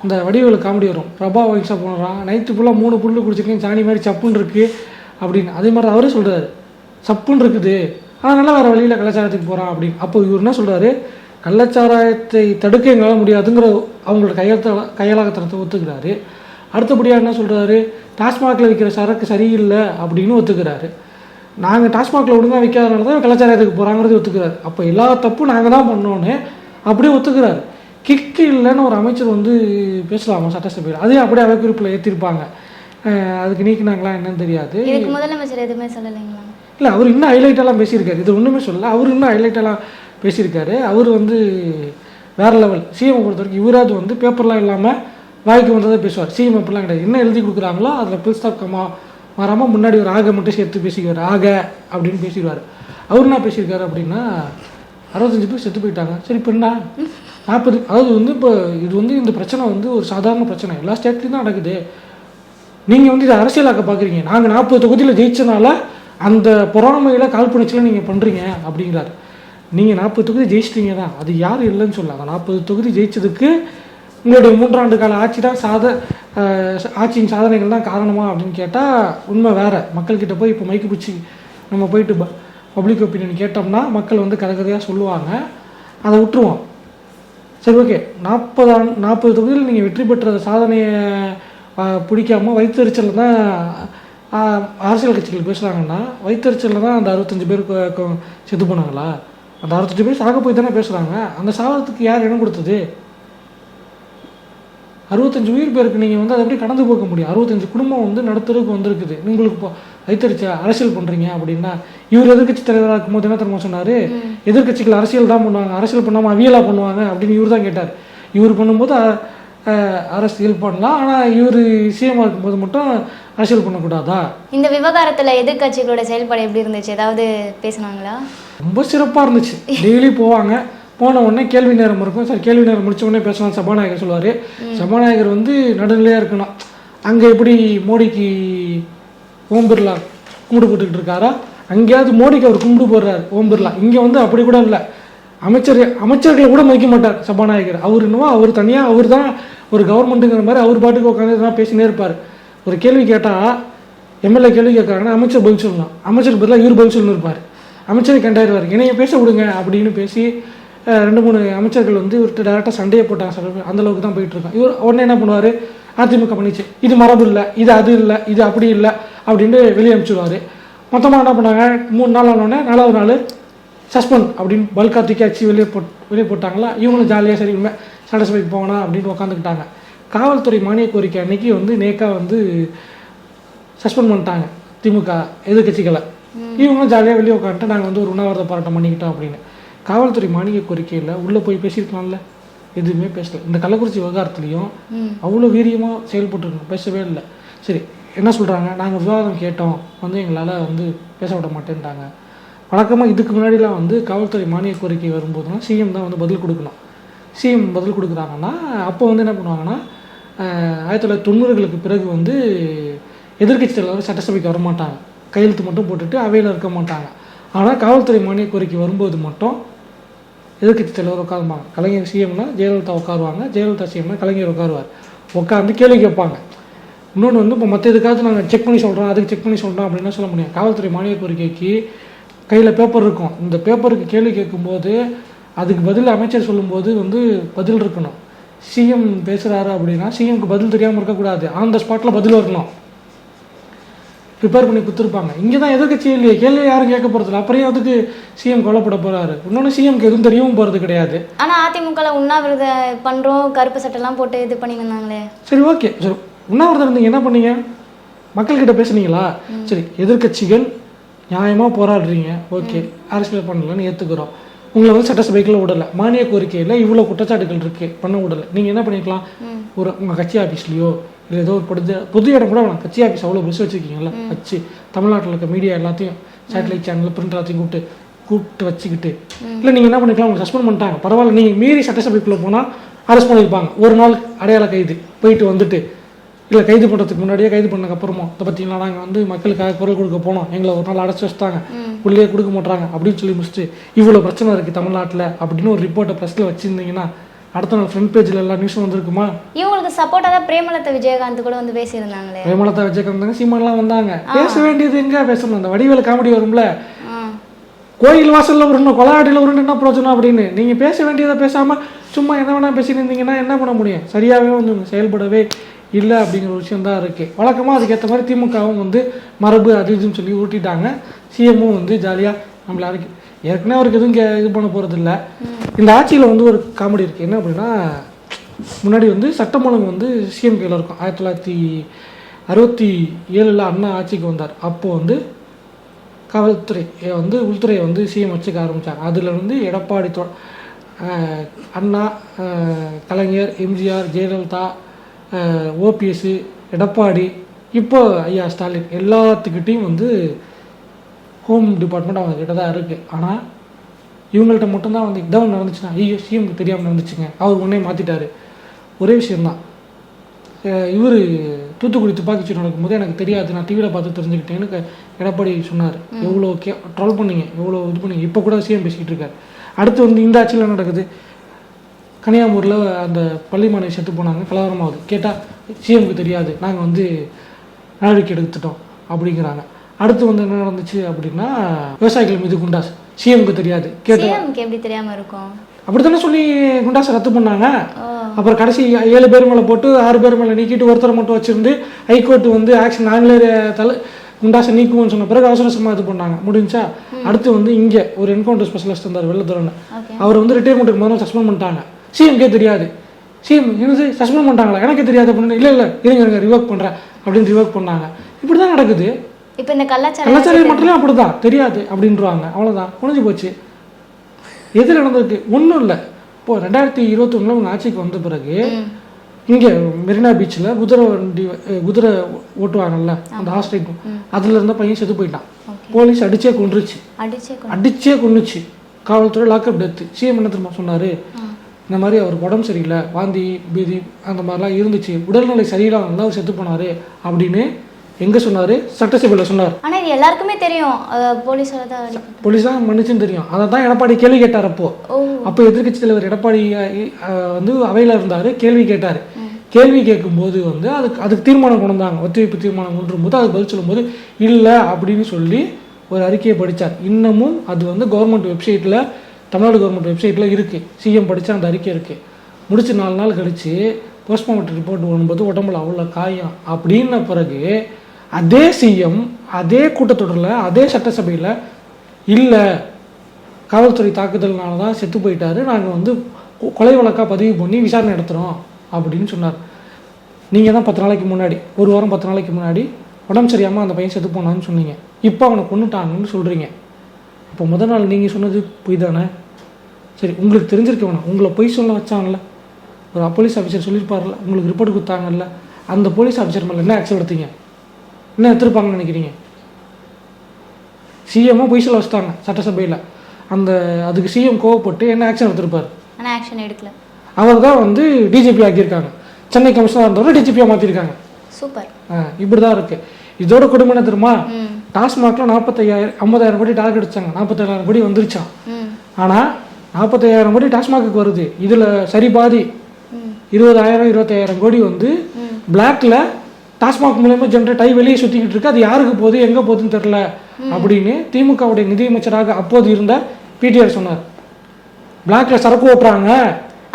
அந்த வடிவேலு காமெடி வரும். பிரபா வைன்ஸா போடுறான். நைட்டு ஃபுல்லாக மூணு புல்லு குடிச்சிருக்கேன் சாணி மாதிரி சப்புன்னு இருக்குது அப்படின்னு. அதே மாதிரி அவரே சொல்கிறாரு சப்புன்னு இருக்குது. அதனால் வேறு வழியில் கலாச்சாரத்துக்கு போகிறான் அப்படின்னு. அப்போ இவர் என்ன சொல்கிறாரு கள்ளச்சாராயத்தை தடுக்க எங்களால் முடியாதுங்கிற அவங்களோட கையெழுத்த கையலாகத்தனத்தை ஒத்துக்கிறாரு. அடுத்தபடியாக என்ன சொல்கிறாரு டாஸ்மாகில் விற்கிற சரக்கு சரியில்லை அப்படின்னு ஒத்துக்கிறாரு. நாங்கள் டாஸ்மாகில் ஒழுங்காக விற்காதனால தான் கலாச்சாரத்துக்கு போகிறாங்கிறது ஒத்துக்கிறாரு. அப்போ எல்லா தப்பும் நாங்கள் தான் பண்ணோன்னு அப்படியே ஒத்துக்கிறாரு. கிக்கு இல்லைன்னு ஒரு அமைச்சர் வந்து பேசலாமா சட்டசபையில்? அதே அப்படியே அவை குறிப்பில் ஏற்றிருப்பாங்க அதுக்கு நீக்கினாங்களா என்னன்னு தெரியாது. இதுக்கு முதலமைச்சர் எதுவுமே சொல்லலைங்களா? இல்லை அவர் இன்னும் ஹைலைட்டெல்லாம் பேசியிருக்காரு. இது ஒன்றுமே சொல்லல. அவர் இன்னும் ஹைலைட்டெல்லாம் பேசியிருக்காரு. அவர் வந்து வேற லெவல் சிஎம் பொறுத்த வரைக்கும் இவராது வந்து பேப்பர்லாம் இல்லாமல் வாய்க்கு வந்ததை பேசுவார். சிஎம் அப்படிலாம் கிடையாது. என்ன எழுதி கொடுக்குறாங்களோ அதில் புல் ஸ்டாப் கமா மாறாமல் முன்னாடி ஒரு ஆக மட்டும் சேர்த்து பேசிக்குவார். ஆக அப்படின்னு பேசிடுவார். அவர் என்ன பேசியிருக்காரு அப்படின்னா அறுபத்தஞ்சு பேர் செத்து போயிட்டாங்க. சரி இப்போ என்ன? நாற்பது அதாவது வந்து இப்போ இது வந்து இந்த பிரச்சனை வந்து ஒரு சாதாரண பிரச்சனை. எல்லா ஸ்டேட்லேயும் தான் நடக்குது. நீங்கள் வந்து இதை அரசியலாக்க பார்க்குறீங்க. நாங்கள் நாற்பது தொகுதியில் ஜெயிச்சனால அந்த பொறாமையில் காழ்ப்புணர்ச்சியில் நீங்கள் பண்ணுறீங்க அப்படிங்கிறாரு. நீங்கள் நாற்பது தொகுதி ஜெயிச்சிட்டீங்க தான். அது யாரும் இல்லைன்னு சொல்லலாம் அந்த நாற்பது தொகுதி ஜெயிச்சதுக்கு உங்களுடைய மூன்றாண்டு கால ஆட்சி தான் சாத ஆட்சியின் சாதனைகள் தான் காரணமா அப்படின்னு கேட்டால் உண்மை வேறு. மக்கள்கிட்ட போய் இப்போ மைக்கு பிடிச்சி நம்ம போயிட்டு பப்ளிக் ஒப்பீனியன் கேட்டோம்னா மக்கள் வந்து கதை கதையாக சொல்லுவாங்க. அதை விட்டுருவோம். சரி ஓகே. நாற்பது நாற்பது தொகுதியில் நீங்கள் வெற்றி பெற்ற சாதனையை பிடிக்காமல் பிடிக்காம வைத்தறிச்சலில் தான் அரசியல் கட்சிகள் பேசுகிறாங்கன்னா வைத்தறிச்சலில் தான் அந்த அறுபத்தஞ்சு பேர் செது பண்ணாங்களா செத்து போனாங்களா? அந்த அறுபத்தஞ்சு பேர் சாக போய் தானே பேசுகிறாங்க அந்த சாகத்துக்கு யார் இடம் கொடுத்தது? அறுபத்தஞ்சு உயிர் பேருக்கு நீங்கள் வந்து அதை எப்படி கடந்து போக முடியும்? அறுபத்தஞ்சு குடும்பம் வந்து நடுத்தருக்கு வந்திருக்குது. உங்களுக்கு இப்போ வைத்தறிச்ச அரசியல் பண்ணுறீங்க அப்படின்னா இவர் எதிர்க்கட்சி தலைவராக இருக்கும்போது என்ன தெரியுமா சொன்னார்? எதிர்க்கட்சிகள் அரசியல் தான் பண்ணுவாங்க. அரசியல் பண்ணாமல் அவியலா பண்ணுவாங்க அப்படின்னு இவர் தான் கேட்டார். இவர் பண்ணும்போது அரசியல் பண்ணலாம். ஆனால் இவர் சிஎம் இருக்கும்போது மட்டும் அரசியல் பண்ணக்கூடாதா? இந்த விவகாரத்துல எதிர்க்கட்சிகளோட செயல்பாடு எப்படி இருந்துச்சு? ஏதாவது பேசுனாங்களா? ரொம்ப சிறப்பாக இருந்துச்சு. டெய்லி போவாங்க. போன உடனே கேள்வி நேரம் இருக்கும். சார் கேள்வி நேரம் முடிச்ச உடனே பேசலாம் சபாநாயகர் சொல்லுவார். சபாநாயகர் வந்து நடுநிலையாக இருக்கணும். அங்கே எப்படி மோடிக்கு ஓம் பிர்லா கும்பிடு போட்டுக்கிட்டு இருக்காரா? அங்கேயாவது மோடிக்கு அவர் கும்பிடு போடுறாரு ஓம் பிர்லா. இங்கே வந்து அப்படி கூட இல்லை. அமைச்சர் அமைச்சர்களை கூட மதிக்க மாட்டார் சபாநாயகர். அவர் என்னவோ அவர் தனியாக அவர் தான் ஒரு கவர்மெண்ட்டுங்கிற மாதிரி அவர் பாட்டுக்கு உட்காந்து தான் பேசினே இருப்பார். ஒரு கேள்வி கேட்டால் எம்எல்ஏ கேள்வி கேட்குறாங்கன்னா அமைச்சர் பதில் சொல்லணும். அமைச்சருக்கு பதிலாக இவர் பதில் சொல்லணும் இருப்பார். அமைச்சர் கண்டாயிருவார் என்னைய பேச விடுங்க அப்படின்னு பேசி ரெண்டு மூணு அமைச்சர்கள் வந்து இவர்கிட்ட டேரெக்டாக சண்டையை போட்டாங்க சார். அந்த அளவுக்கு தான் போயிட்டு இருக்கோம் இவர் உடனே என்ன பண்ணுவார்? அதிமுக பண்ணிச்சு. இது மரபு இல்லை இது அது இல்லை இது அப்படி இல்லை அப்படின்ட்டு வெளியே அனுப்பிச்சிடுவார் மொத்தமாக என்ன பண்ணாங்க? மூணு நாள் ஆனோடனே நாலாவது நாள் சஸ்பெண்ட் அப்படின்னு பல்கா தூக்கி அடிச்சு வெளியே போட் வெளியே போட்டாங்களா? இவங்களும் ஜாலியாக சரி உண்மை சட்டசபைக்கு போகணும் அப்படின்னு உட்காந்துக்கிட்டாங்க காவல்துறை மானிய கோரிக்கை அன்னைக்கு வந்து நேக்கா வந்து சஸ்பெண்ட் பண்ணிட்டாங்க திமுக எதிர்க்கட்சிகளை. இவங்களும் ஜாலியாக வெளியே உட்காந்துட்டு நாங்கள் வந்து ஒரு உண்ணாவிரத போராட்டம் பண்ணிக்கிட்டோம் அப்படின்னு. காவல்துறை மானிய கோரிக்கையில் உள்ளே போய் பேசியிருக்கலாம்ல. எதுவுமே பேசல. இந்த கள்ளக்குறிச்சி விவகாரத்துலேயும் அவ்வளோ வீரியமாக செயல்பட்டுருக்கோம். பேசவே இல்லை. சரி என்ன சொல்கிறாங்க நாங்கள் விவாதம் கேட்டோம். வந்து எங்களால் வந்து பேச விட மாட்டேன்ட்டாங்க. வழக்கமாக இதுக்கு முன்னாடிலாம் வந்து காவல்துறை மானிய கோரிக்கை வரும்போதுலாம் சிஎம் தான் வந்து பதில் கொடுக்கணும். சிஎம் பதில் கொடுக்குறாங்கன்னா அப்போ வந்து என்ன பண்ணுவாங்கன்னா ஆயிரத்தி தொள்ளாயிரத்தி தொண்ணூறுகளுக்கு பிறகு வந்து எதிர்க்கட்சி தலைவர் சட்டசபைக்கு வர மாட்டாங்க கையெழுத்து மட்டும் போட்டுட்டு அவையில் இருக்க மாட்டாங்க. ஆனால் காவல்துறை மானிய கோரிக்கை வரும்போது மட்டும் எதிர்கட்சி தலைவர் உட்காருவாங்க கலைஞர் சிஎம்னா ஜெயலலிதா உட்காருவாங்க. ஜெயலலிதா சிஎம்னா கலைஞர் உட்காருவார். உட்காந்து கேள்வி கேட்பாங்க. இன்னொன்று வந்து இப்போ மற்ற இதுக்காவது நாங்கள் செக் பண்ணி சொல்கிறோம் அதுக்கு செக் பண்ணி சொல்கிறோம் அப்படின்னா சொல்ல முடியும் காவல்துறை மானிய கோரிக்கைக்கு கையில் பேப்பர் இருக்கும். இந்த பேப்பருக்கு கேள்வி கேட்கும்போது அதுக்கு பதில் அமைச்சர் சொல்லும்போது வந்து பதில் இருக்கணும். சிஎம் பேசுகிறாரு அப்படின்னா சிஎம்க்கு பதில் தெரியாமல் இருக்கக்கூடாது. ஆன் த ஸ்பாட்டில் பதில் வரணும். ப்ரிப்பேர் பண்ணி கொடுத்துருப்பாங்க. இங்கே தான் எதிர்க்கட்சி இல்லையே கேள்வி யாரும் கேட்க போகிறதில்ல அப்புறம் அதுக்கு சிஎம் கொல்லப்பட போகிறாரு இன்னொன்று சிஎம்க்கு எதுவும் தெரியவும் போகிறது கிடையாது. ஆனால் அதிமுகவில் உண்ணாவிரத பண்ணுறோம் கருப்பு சட்டைலாம் போட்டு இது பண்ணியிருந்தாங்களே. சரி ஓகே. சரி உண்ணாவிரதம் இருந்தீங்க என்ன பண்ணீங்க? மக்கள்கிட்ட பேசுனீங்களா? சரி எதிர்க்கட்சிகள் நியாயமாக போராடுறீங்க. ஓகே அரசியல் பண்ணலன்னு ஏற்றுக்கிறோம் உங்களை வந்து சட்டசபைக்குள்ள விடலை. மானிய கோரிக்கையில் இவ்வளோ குற்றச்சாட்டுகள் இருக்குது பண்ண விடலை. நீங்கள் என்ன பண்ணிக்கலாம் ஒரு உங்கள் கட்சி ஆஃபீஸ்லையோ இல்லை ஏதோ ஒரு பொது பொது இடம் கூட வேணாம். கட்சி ஆஃபீஸ் அவ்வளோ பஸ் வச்சுருக்கீங்களா வச்சு தமிழ்நாட்டில் இருக்க மீடியா எல்லாத்தையும் சேட்டலைட் சேனல் பிரிண்ட் எல்லாத்தையும் கூப்பிட்டு கூப்பிட்டு வச்சுக்கிட்டு. இல்லை நீங்கள் என்ன பண்ணிக்கலாம்? உங்களை சஸ்பெண்ட் பண்ணிட்டாங்க. பரவாயில்ல நீங்கள் மீறி சட்டசபைக்குள்ளே போனால் அரெஸ்ட் பண்ணியிருப்பாங்க. ஒரு நாள் அடையாள கைது. போயிட்டு வந்துட்டு. இல்லை கைது பண்ணுறதுக்கு முன்னாடியே கைது பண்ணதுக்கு அப்புறமா இதை பார்த்தீங்களா நாங்கள் வந்து மக்களுக்காக குரல் கொடுக்க போனோம். எங்களை ஒரு நாள் அடைச்சி வச்சுட்டாங்க. உள்ளே கொடுக்க மாட்டாங்க அப்படின்னு சொல்லி முடிச்சுட்டு இவ்வளோ பிரச்சனை இருக்குது தமிழ்நாட்டில் அப்படின்னு ஒரு ரிப்போர்ட்டை ப்ரெஸ்ஸில் வச்சுருந்தீங்கன்னா அடுத்த நாள் ஃப்ரண்ட் பேஜில் எல்லா நியூஸும் வந்திருக்குமா? இவங்களுக்கு சப்போர்ட்டாக தான் பிரேமலதா விஜயகாந்த் கூட வந்து பேசியிருந்தாங்களே. பிரேமலதா விஜயகாந்த் சீமான்லாம் வந்தாங்க. பேச வேண்டியது எங்கே? பேசணும். அந்த வடிவேல காமெடி வரும்ல. கோயில் வாசல்ல உருணும் கொலாடியில் உருண்டு என்ன பிரயோஜனம் அப்படின்னு? நீங்கள் பேச வேண்டியதை பேசாமல் சும்மா என்ன வேணா பேசிட்டு இருந்தீங்கன்னா என்ன பண்ண முடியும்? சரியாகவே வந்து செயல்படவே இல்லை அப்படிங்கிற விஷயம் தான் இருக்குது வழக்கமாக அதுக்கேற்ற மாதிரி திமுகவும் வந்து மரபு அது இதுன்னு சொல்லி ஊட்டிட்டாங்க. சிஎம்மும் வந்து ஜாலியாக நம்மள யாருக்கு ஏற்கனவே அவருக்கு எதுவும் கே- இது பண்ண போகிறதில்ல இந்த ஆட்சியில் வந்து ஒரு காமெடி இருக்குது என்ன அப்படின்னா முன்னாடி வந்து சட்டம் ஒழுங்கு வந்து சிஎம் கையில் இருக்கும். ஆயிரத்தி தொள்ளாயிரத்தி அறுபத்தி ஏழில் அண்ணா ஆட்சிக்கு வந்தார். அப்போது வந்து காவல்துறை வந்து உள்துறையை வந்து சிஎம் வச்சுக்க ஆரம்பித்தாங்க அதில் வந்து எடப்பாடி தொ அண்ணா கலைஞர் எம்ஜிஆர் ஜெயலலிதா ஓபிஎஸ் எடப்பாடி இப்போ ஐயா ஸ்டாலின் எல்லாத்துக்கிட்டேயும் வந்து ஹோம் டிபார்ட்மெண்ட் அவங்க கிட்ட தான் இருக்குது ஆனால் இவங்கள்ட்ட மட்டும்தான் வந்து இதான் நடந்துச்சுன்னா ஐயோ சிஎம்க்கு தெரியாமல் நடந்துச்சுங்க. அவர் உடனே மாற்றிட்டாரு ஒரே விஷயம்தான். இவர் தூத்துக்குடி துப்பாக்கிச்சூடு நடக்கும்போது எனக்கு தெரியாது. நான் டிவியில் பார்த்து தெரிஞ்சுக்கிட்டேன்னு எடப்பாடி சொன்னார். எவ்வளோ கே ட்ரால் பண்ணீங்க. எவ்வளோ இது பண்ணீங்க. இப்போ கூட சிஎம் பேசிக்கிட்டு இருக்காரு. அடுத்து வந்து இந்த ஆட்சியில் நடக்குது? கன்னியாகுமரியில் அந்த பள்ளி மாணவி செத்து போனாங்க. கலவரமாகுது. கேட்டால் சிஎம்க்கு தெரியாது. நாங்கள் வந்து நடவடிக்கை எடுத்துட்டோம். அப்படிங்கிறாங்க. அடுத்து வந்து என்ன நடந்துச்சு அப்படின்னா விவசாயிகள் மீது குண்டாஸ். சிஎம்க்கு தெரியாது. கேட்ட எப்படி தெரியாம இருக்கும்? அப்படித்தானே சொல்லி குண்டாஸ் ரத்து பண்ணாங்க. அப்புறம் கடைசி ஏழு பேர் மேலே போட்டு ஆறு பேர் மேலே நீக்கிட்டு ஒருத்தரை மட்டும் வச்சிருந்து ஹைகோர்ட் வந்து ஆக்ஷன் நாங்களே தலை குண்டாசை நீக்குவோம்னு சொன்ன பிறகு அவசர அவசரமா இது பண்ணாங்க. முடிஞ்சா? அடுத்து வந்து இங்கே ஒரு என்கவுண்டர் ஸ்பெஷலிஸ்ட் இருந்தார் வெள்ளத்துறன்னு ஓகே. அவர் வந்து ரிட்டையர்மெண்ட்டுக்கு முதல்ல சஸ்பெண்ட் பண்ணிட்டாங்க. சிஎம்கே தெரியாது. சிஎம் என்னது சஸ்பெண்ட் பண்ணிட்டாங்களா? எனக்கே தெரியாது அப்படின்னு இல்லை இல்லை இருங்க இருங்க ரிவோக் பண்ணுறேன் அப்படின்னு ரிவோக் பண்ணாங்க. இப்படி தான் நடக்குது. இப்போ இந்த கள்ளச்சாரம் கலாச்சாரம் மட்டும் அப்படிதான். தெரியாது அப்படின்றாங்க. அவ்வளோதான் முடிஞ்சு போச்சு. எது நடந்திருக்கு? ஒன்றும் இல்லை. இப்போ ரெண்டாயிரத்தி இருபத்தொன்னில் அவங்க ஆட்சிக்கு வந்த பிறகு இங்கே மெரினா பீச்சில் குதிரை வண்டி குதிரை ஓட்டுவாங்கல்ல அந்த ஹாஸ்டல் அதில் இருந்த பையன் செத்து போயிட்டான். போலீஸ் அடிச்சே கொன்றுச்சு. அடிச்சே கொண்டு அடிச்சே கொன்னுச்சு காவல்துறை லாக்அப் டெத்து. சிஎம் என்ன தெரியுமா சொன்னார்? இந்த மாதிரி அவருக்கு உடம்பு சரியில்லை வாந்தி பீதி அந்த மாதிரிலாம் இருந்துச்சு. உடல்நிலை சரியில்லாமல் அவர் செத்து போனார் அப்படின்னு எங்கே சொன்னார்? சட்டசபையில் சொன்னார். ஆனா இது எல்லாருக்குமே தெரியும். போலீஸால தான் போலீஸ்? மன்னிச்சுன்னு தெரியும். அதை தான் எடப்பாடி கேள்வி கேட்டார் அப்போ. அப்போ எதிர்க்கட்சி தலைவர் எடப்பாடி வந்து அவையில் இருந்தார் கேள்வி கேட்டார். கேள்வி கேட்கும்போது வந்து அதுக்கு அதுக்கு தீர்மானம் கொண்டு வந்தாங்க. ஒத்திவைப்பு தீர்மானம் கொண்டு போது அதுக்கு பதில் சொல்லும்போது இல்லை அப்படின்னு சொல்லி ஒரு அறிக்கையை படித்தார் இன்னமும் அது வந்து கவர்மெண்ட் வெப்சைட்டில் தமிழ்நாடு கவர்மெண்ட் வெப்சைட்டில் இருக்குது சிஎம் படித்த அந்த அறிக்கை இருக்குது முடிச்சு நாலு நாள் கழித்து போஸ்ட்மார்ட்டம் ரிப்போர்ட் வரும்போது உடம்புல அவ்வளோ காயம். அப்படின்ன பிறகு அதே சிஎம் அதே கூட்டத்தொடரில் அதே சட்டசபையில் இல்லை. காவல்துறை தாக்குதல்னால தான் செத்து போயிட்டாரு. நாங்கள் வந்து கொ- கொலை வழக்காக பதிவு பண்ணி விசாரணை நடத்துகிறோம் அப்படின்னு சொன்னார். நீங்கள் தான் பத்து நாளைக்கு முன்னாடி ஒரு வாரம் பத்து நாளைக்கு முன்னாடி உடம்பு சரியாமல் அந்த பையன் செத்து போனான்னு சொன்னீங்க. இப்போ அவனை கொண்டுட்டாங்கன்னு சொல்கிறீங்க இப்போ முதல் நாள் நீங்கள் சொன்னது பொய் தானே? சரி உங்களுக்கு தெரிஞ்சிருக்க வேணாம் உங்களை பொய் சொல்ல வச்சாங்கல்ல. ஒரு போலீஸ் ஆஃபீஸர் சொல்லியிருப்பார்ல உங்களுக்கு ரிப்போர்ட் கொடுத்தாங்கல்ல. அந்த போலீஸ் ஆஃபீஸர் மேலே என்ன ஆக்ஷன் எடுத்தீங்க? என்ன எடுத்திருப்பாங்கன்னு நினைக்கிறீங்க? சிஎம்மாக பொய் சொல்ல வச்சிட்டாங்க சட்டசபையில். அந்த அதுக்கு சிஎம் கோவப்பட்டு என்ன ஆக்ஷன் எடுத்திருப்பார்? ஆனால் ஆக்ஷன் எடுக்கல. அவர் தான் வந்து டிஜிபி ஆக்கியிருக்காங்க. சென்னை கமிஷனர் இருந்தவரை டிஜிபியாக மாற்றிருக்காங்க சூப்பர். இப்படி தான் இருக்குது இதோட கொடுமை தெரியுமா? டாஸ்மாகில் நாற்பத்தையாயிரம் ஐம்பதாயிரம் கோடி டார்கெட் அடிச்சாங்க. நாற்பத்தாயிரம் கோடி வந்துருச்சான் ஆனால் நாற்பத்தையாயிரம் கோடி டாஸ்மாகுக்கு வருது. இதில் சரி பாதி இருபதாயிரம் இருபத்தாயிரம் கோடி வந்து பிளாக்ல டாஸ்மாக் மூலயமா ஜென்ரேட் ஆகி வெளியே சுற்றிக்கிட்டு இருக்கு. அது யாருக்கு போகுது எங்கே போகுதுன்னு தெரில அப்படின்னு திமுகவுடைய நிதியமைச்சராக அப்போது இருந்த பிடிஆர் சொன்னார். பிளாக்ல சரக்கு ஓட்டுறாங்க.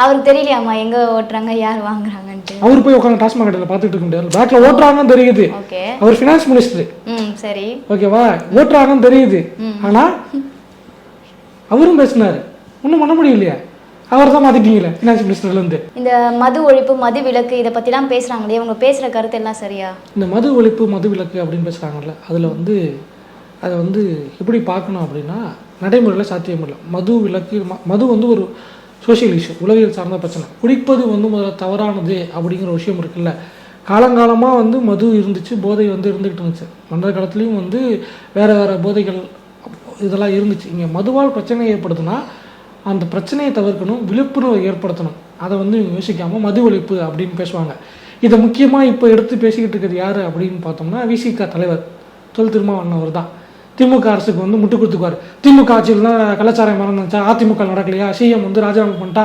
அவருக்கு தெரியலையாம்மா எங்கே ஓட்டுறாங்க யார் வாங்குறாங்கன்ட்டு? அவர் போய் உட்காந்து டாஸ்மாக் கடையில் பார்த்துட்டு இருக்க முடியாது. பிளாக்ல ஓட்டுறாங்கன்னு தெரியுது. அவர் ஃபினான்ஸ் மினிஸ்டர் சரி. ஓகேவா? ஓட்டுறாங்கன்னு தெரியுது. ஆனா அவரும் பேசினாரு. ஒன்றும் பண்ண முடியலையே. அவர் தான் மாத்திட்டீங்களே ஃபினான்ஸ் மினிஸ்டர்லேருந்து இந்த மது ஒழிப்பு மது விலக்கு இதை பற்றிலாம் பேசுகிறாங்களே இவங்க பேசுகிற கருத்து எல்லாம் சரியா? இந்த மது ஒழிப்பு மது விலக்கு அப்படின்னு பேசுகிறாங்கல்ல அதில் வந்து அதை வந்து எப்படி பார்க்கணும் அப்படின்னா நடைமுறையில் சாத்தியம் இல்லை. மது விலக்கு மது வந்து ஒரு சோஷியல் இஷ்யூ உலகியல் சார்ந்த பிரச்சனை. குடிப்பது வந்து முதல்ல தவறானது அப்படிங்கிற விஷயம் இருக்குல்ல. காலங்காலமாக வந்து மது இருந்துச்சு போதை வந்து இருந்துகிட்டு இருந்துச்சு. மன்னர் காலத்துலேயும் வந்து வேறு வேறு போதைகள் இதெல்லாம் இருந்துச்சு. இங்கே மதுவால் பிரச்சனை ஏற்படுதுன்னா அந்த பிரச்சனையை தவிர்க்கணும் விழிப்புணர்வை ஏற்படுத்தணும். அதை வந்து இவங்க யோசிக்காமல் மது ஒழிப்பு அப்படின்னு பேசுவாங்க. இதை முக்கியமாக இப்போ எடுத்து பேசிக்கிட்டு இருக்கிறது யார் அப்படின்னு பார்த்தோம்னா விசிக தலைவர் தொல் திருமாவளவன் அவர் தான். திமுக அரசுக்கு வந்து முட்டு கொடுத்துக்குவார். திமுக ஆட்சியில் தான் கலாச்சாரம் மறந்துச்சா அதிமுக நடக்கலையா சிஎம் வந்து ராஜினாமா பண்ணிட்டா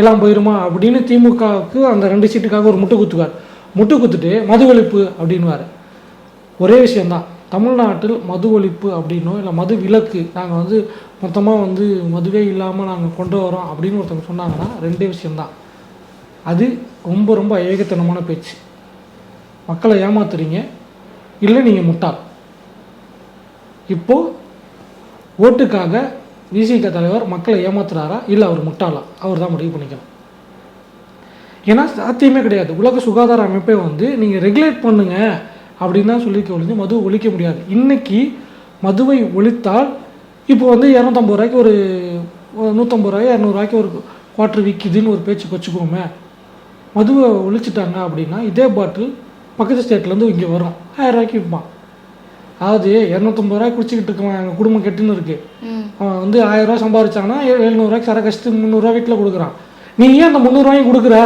எல்லாம் போயிருமா அப்படின்னு திமுகவுக்கு அந்த ரெண்டு சீட்டுக்காக ஒரு முட்டு குத்துக்குவார் முட்டு குத்துட்டு மது ஒழிப்பு அப்படின்வார் ஒரே விஷயந்தான் தமிழ்நாட்டில் மது ஒழிப்பு அப்படின்னோ இல்லை மது விலக்கு நாங்கள் வந்து மொத்தமாக வந்து மதுவே இல்லாமல் நாங்கள் கொண்டு வரோம் அப்படின்னு ஒருத்தவங்க சொன்னாங்கன்னா ரெண்டே விஷயந்தான் அது ரொம்ப ரொம்ப ஏகத்தனமான பேச்சு. மக்களை ஏமாத்துறீங்க இல்லை நீங்கள் முட்டாள். இப்போது ஓட்டுக்காக விசிக தலைவர் மக்களை ஏமாத்துறாரா இல்லை அவர் முட்டாளா? அவர் தான் முடிவு பண்ணிக்கணும். ஏன்னா சாத்தியமே கிடையாது. உலக சுகாதார அமைப்பை வந்து நீங்கள் ரெகுலேட் பண்ணுங்கள் அப்படின்னு தான் சொல்லிக்க ஒழிஞ்சு மது ஒழிக்க முடியாது. இன்னைக்கு மதுவை ஒழித்தால் இப்போ வந்து இரநூத்தம்பது ரூபாய்க்கு ஒரு நூற்றம்பது ரூபாய் இரநூறுவாய்க்கு ஒரு குவார்டர் விற்கிதுன்னு ஒரு பேச்சுக்கு வச்சுக்கோமே. மதுவை ஒழிச்சிட்டாங்க அப்படின்னா இதே பாட்டில் பக்கத்து ஸ்டேட்லேருந்து இங்கே வரும். ஆயிரம் ரூபாய்க்கு விற்பான். அதாவது இரநூத்தம்பது ரூபாய் குடிச்சிக்கிட்டு இருக்கவன் எங்கள் குடும்பம் கெட்டுன்னு இருக்குது அவன் வந்து ஆயிரம் ரூபாய் சம்பாதிச்சாங்கன்னா எழுநூறுவாய்க்கு சரக்கு கஷ்டம் முந்நூறுரூவா வீட்டில் கொடுக்குறான். நீ ஏன் அந்த முந்நூறுவாயும் கொடுக்குற?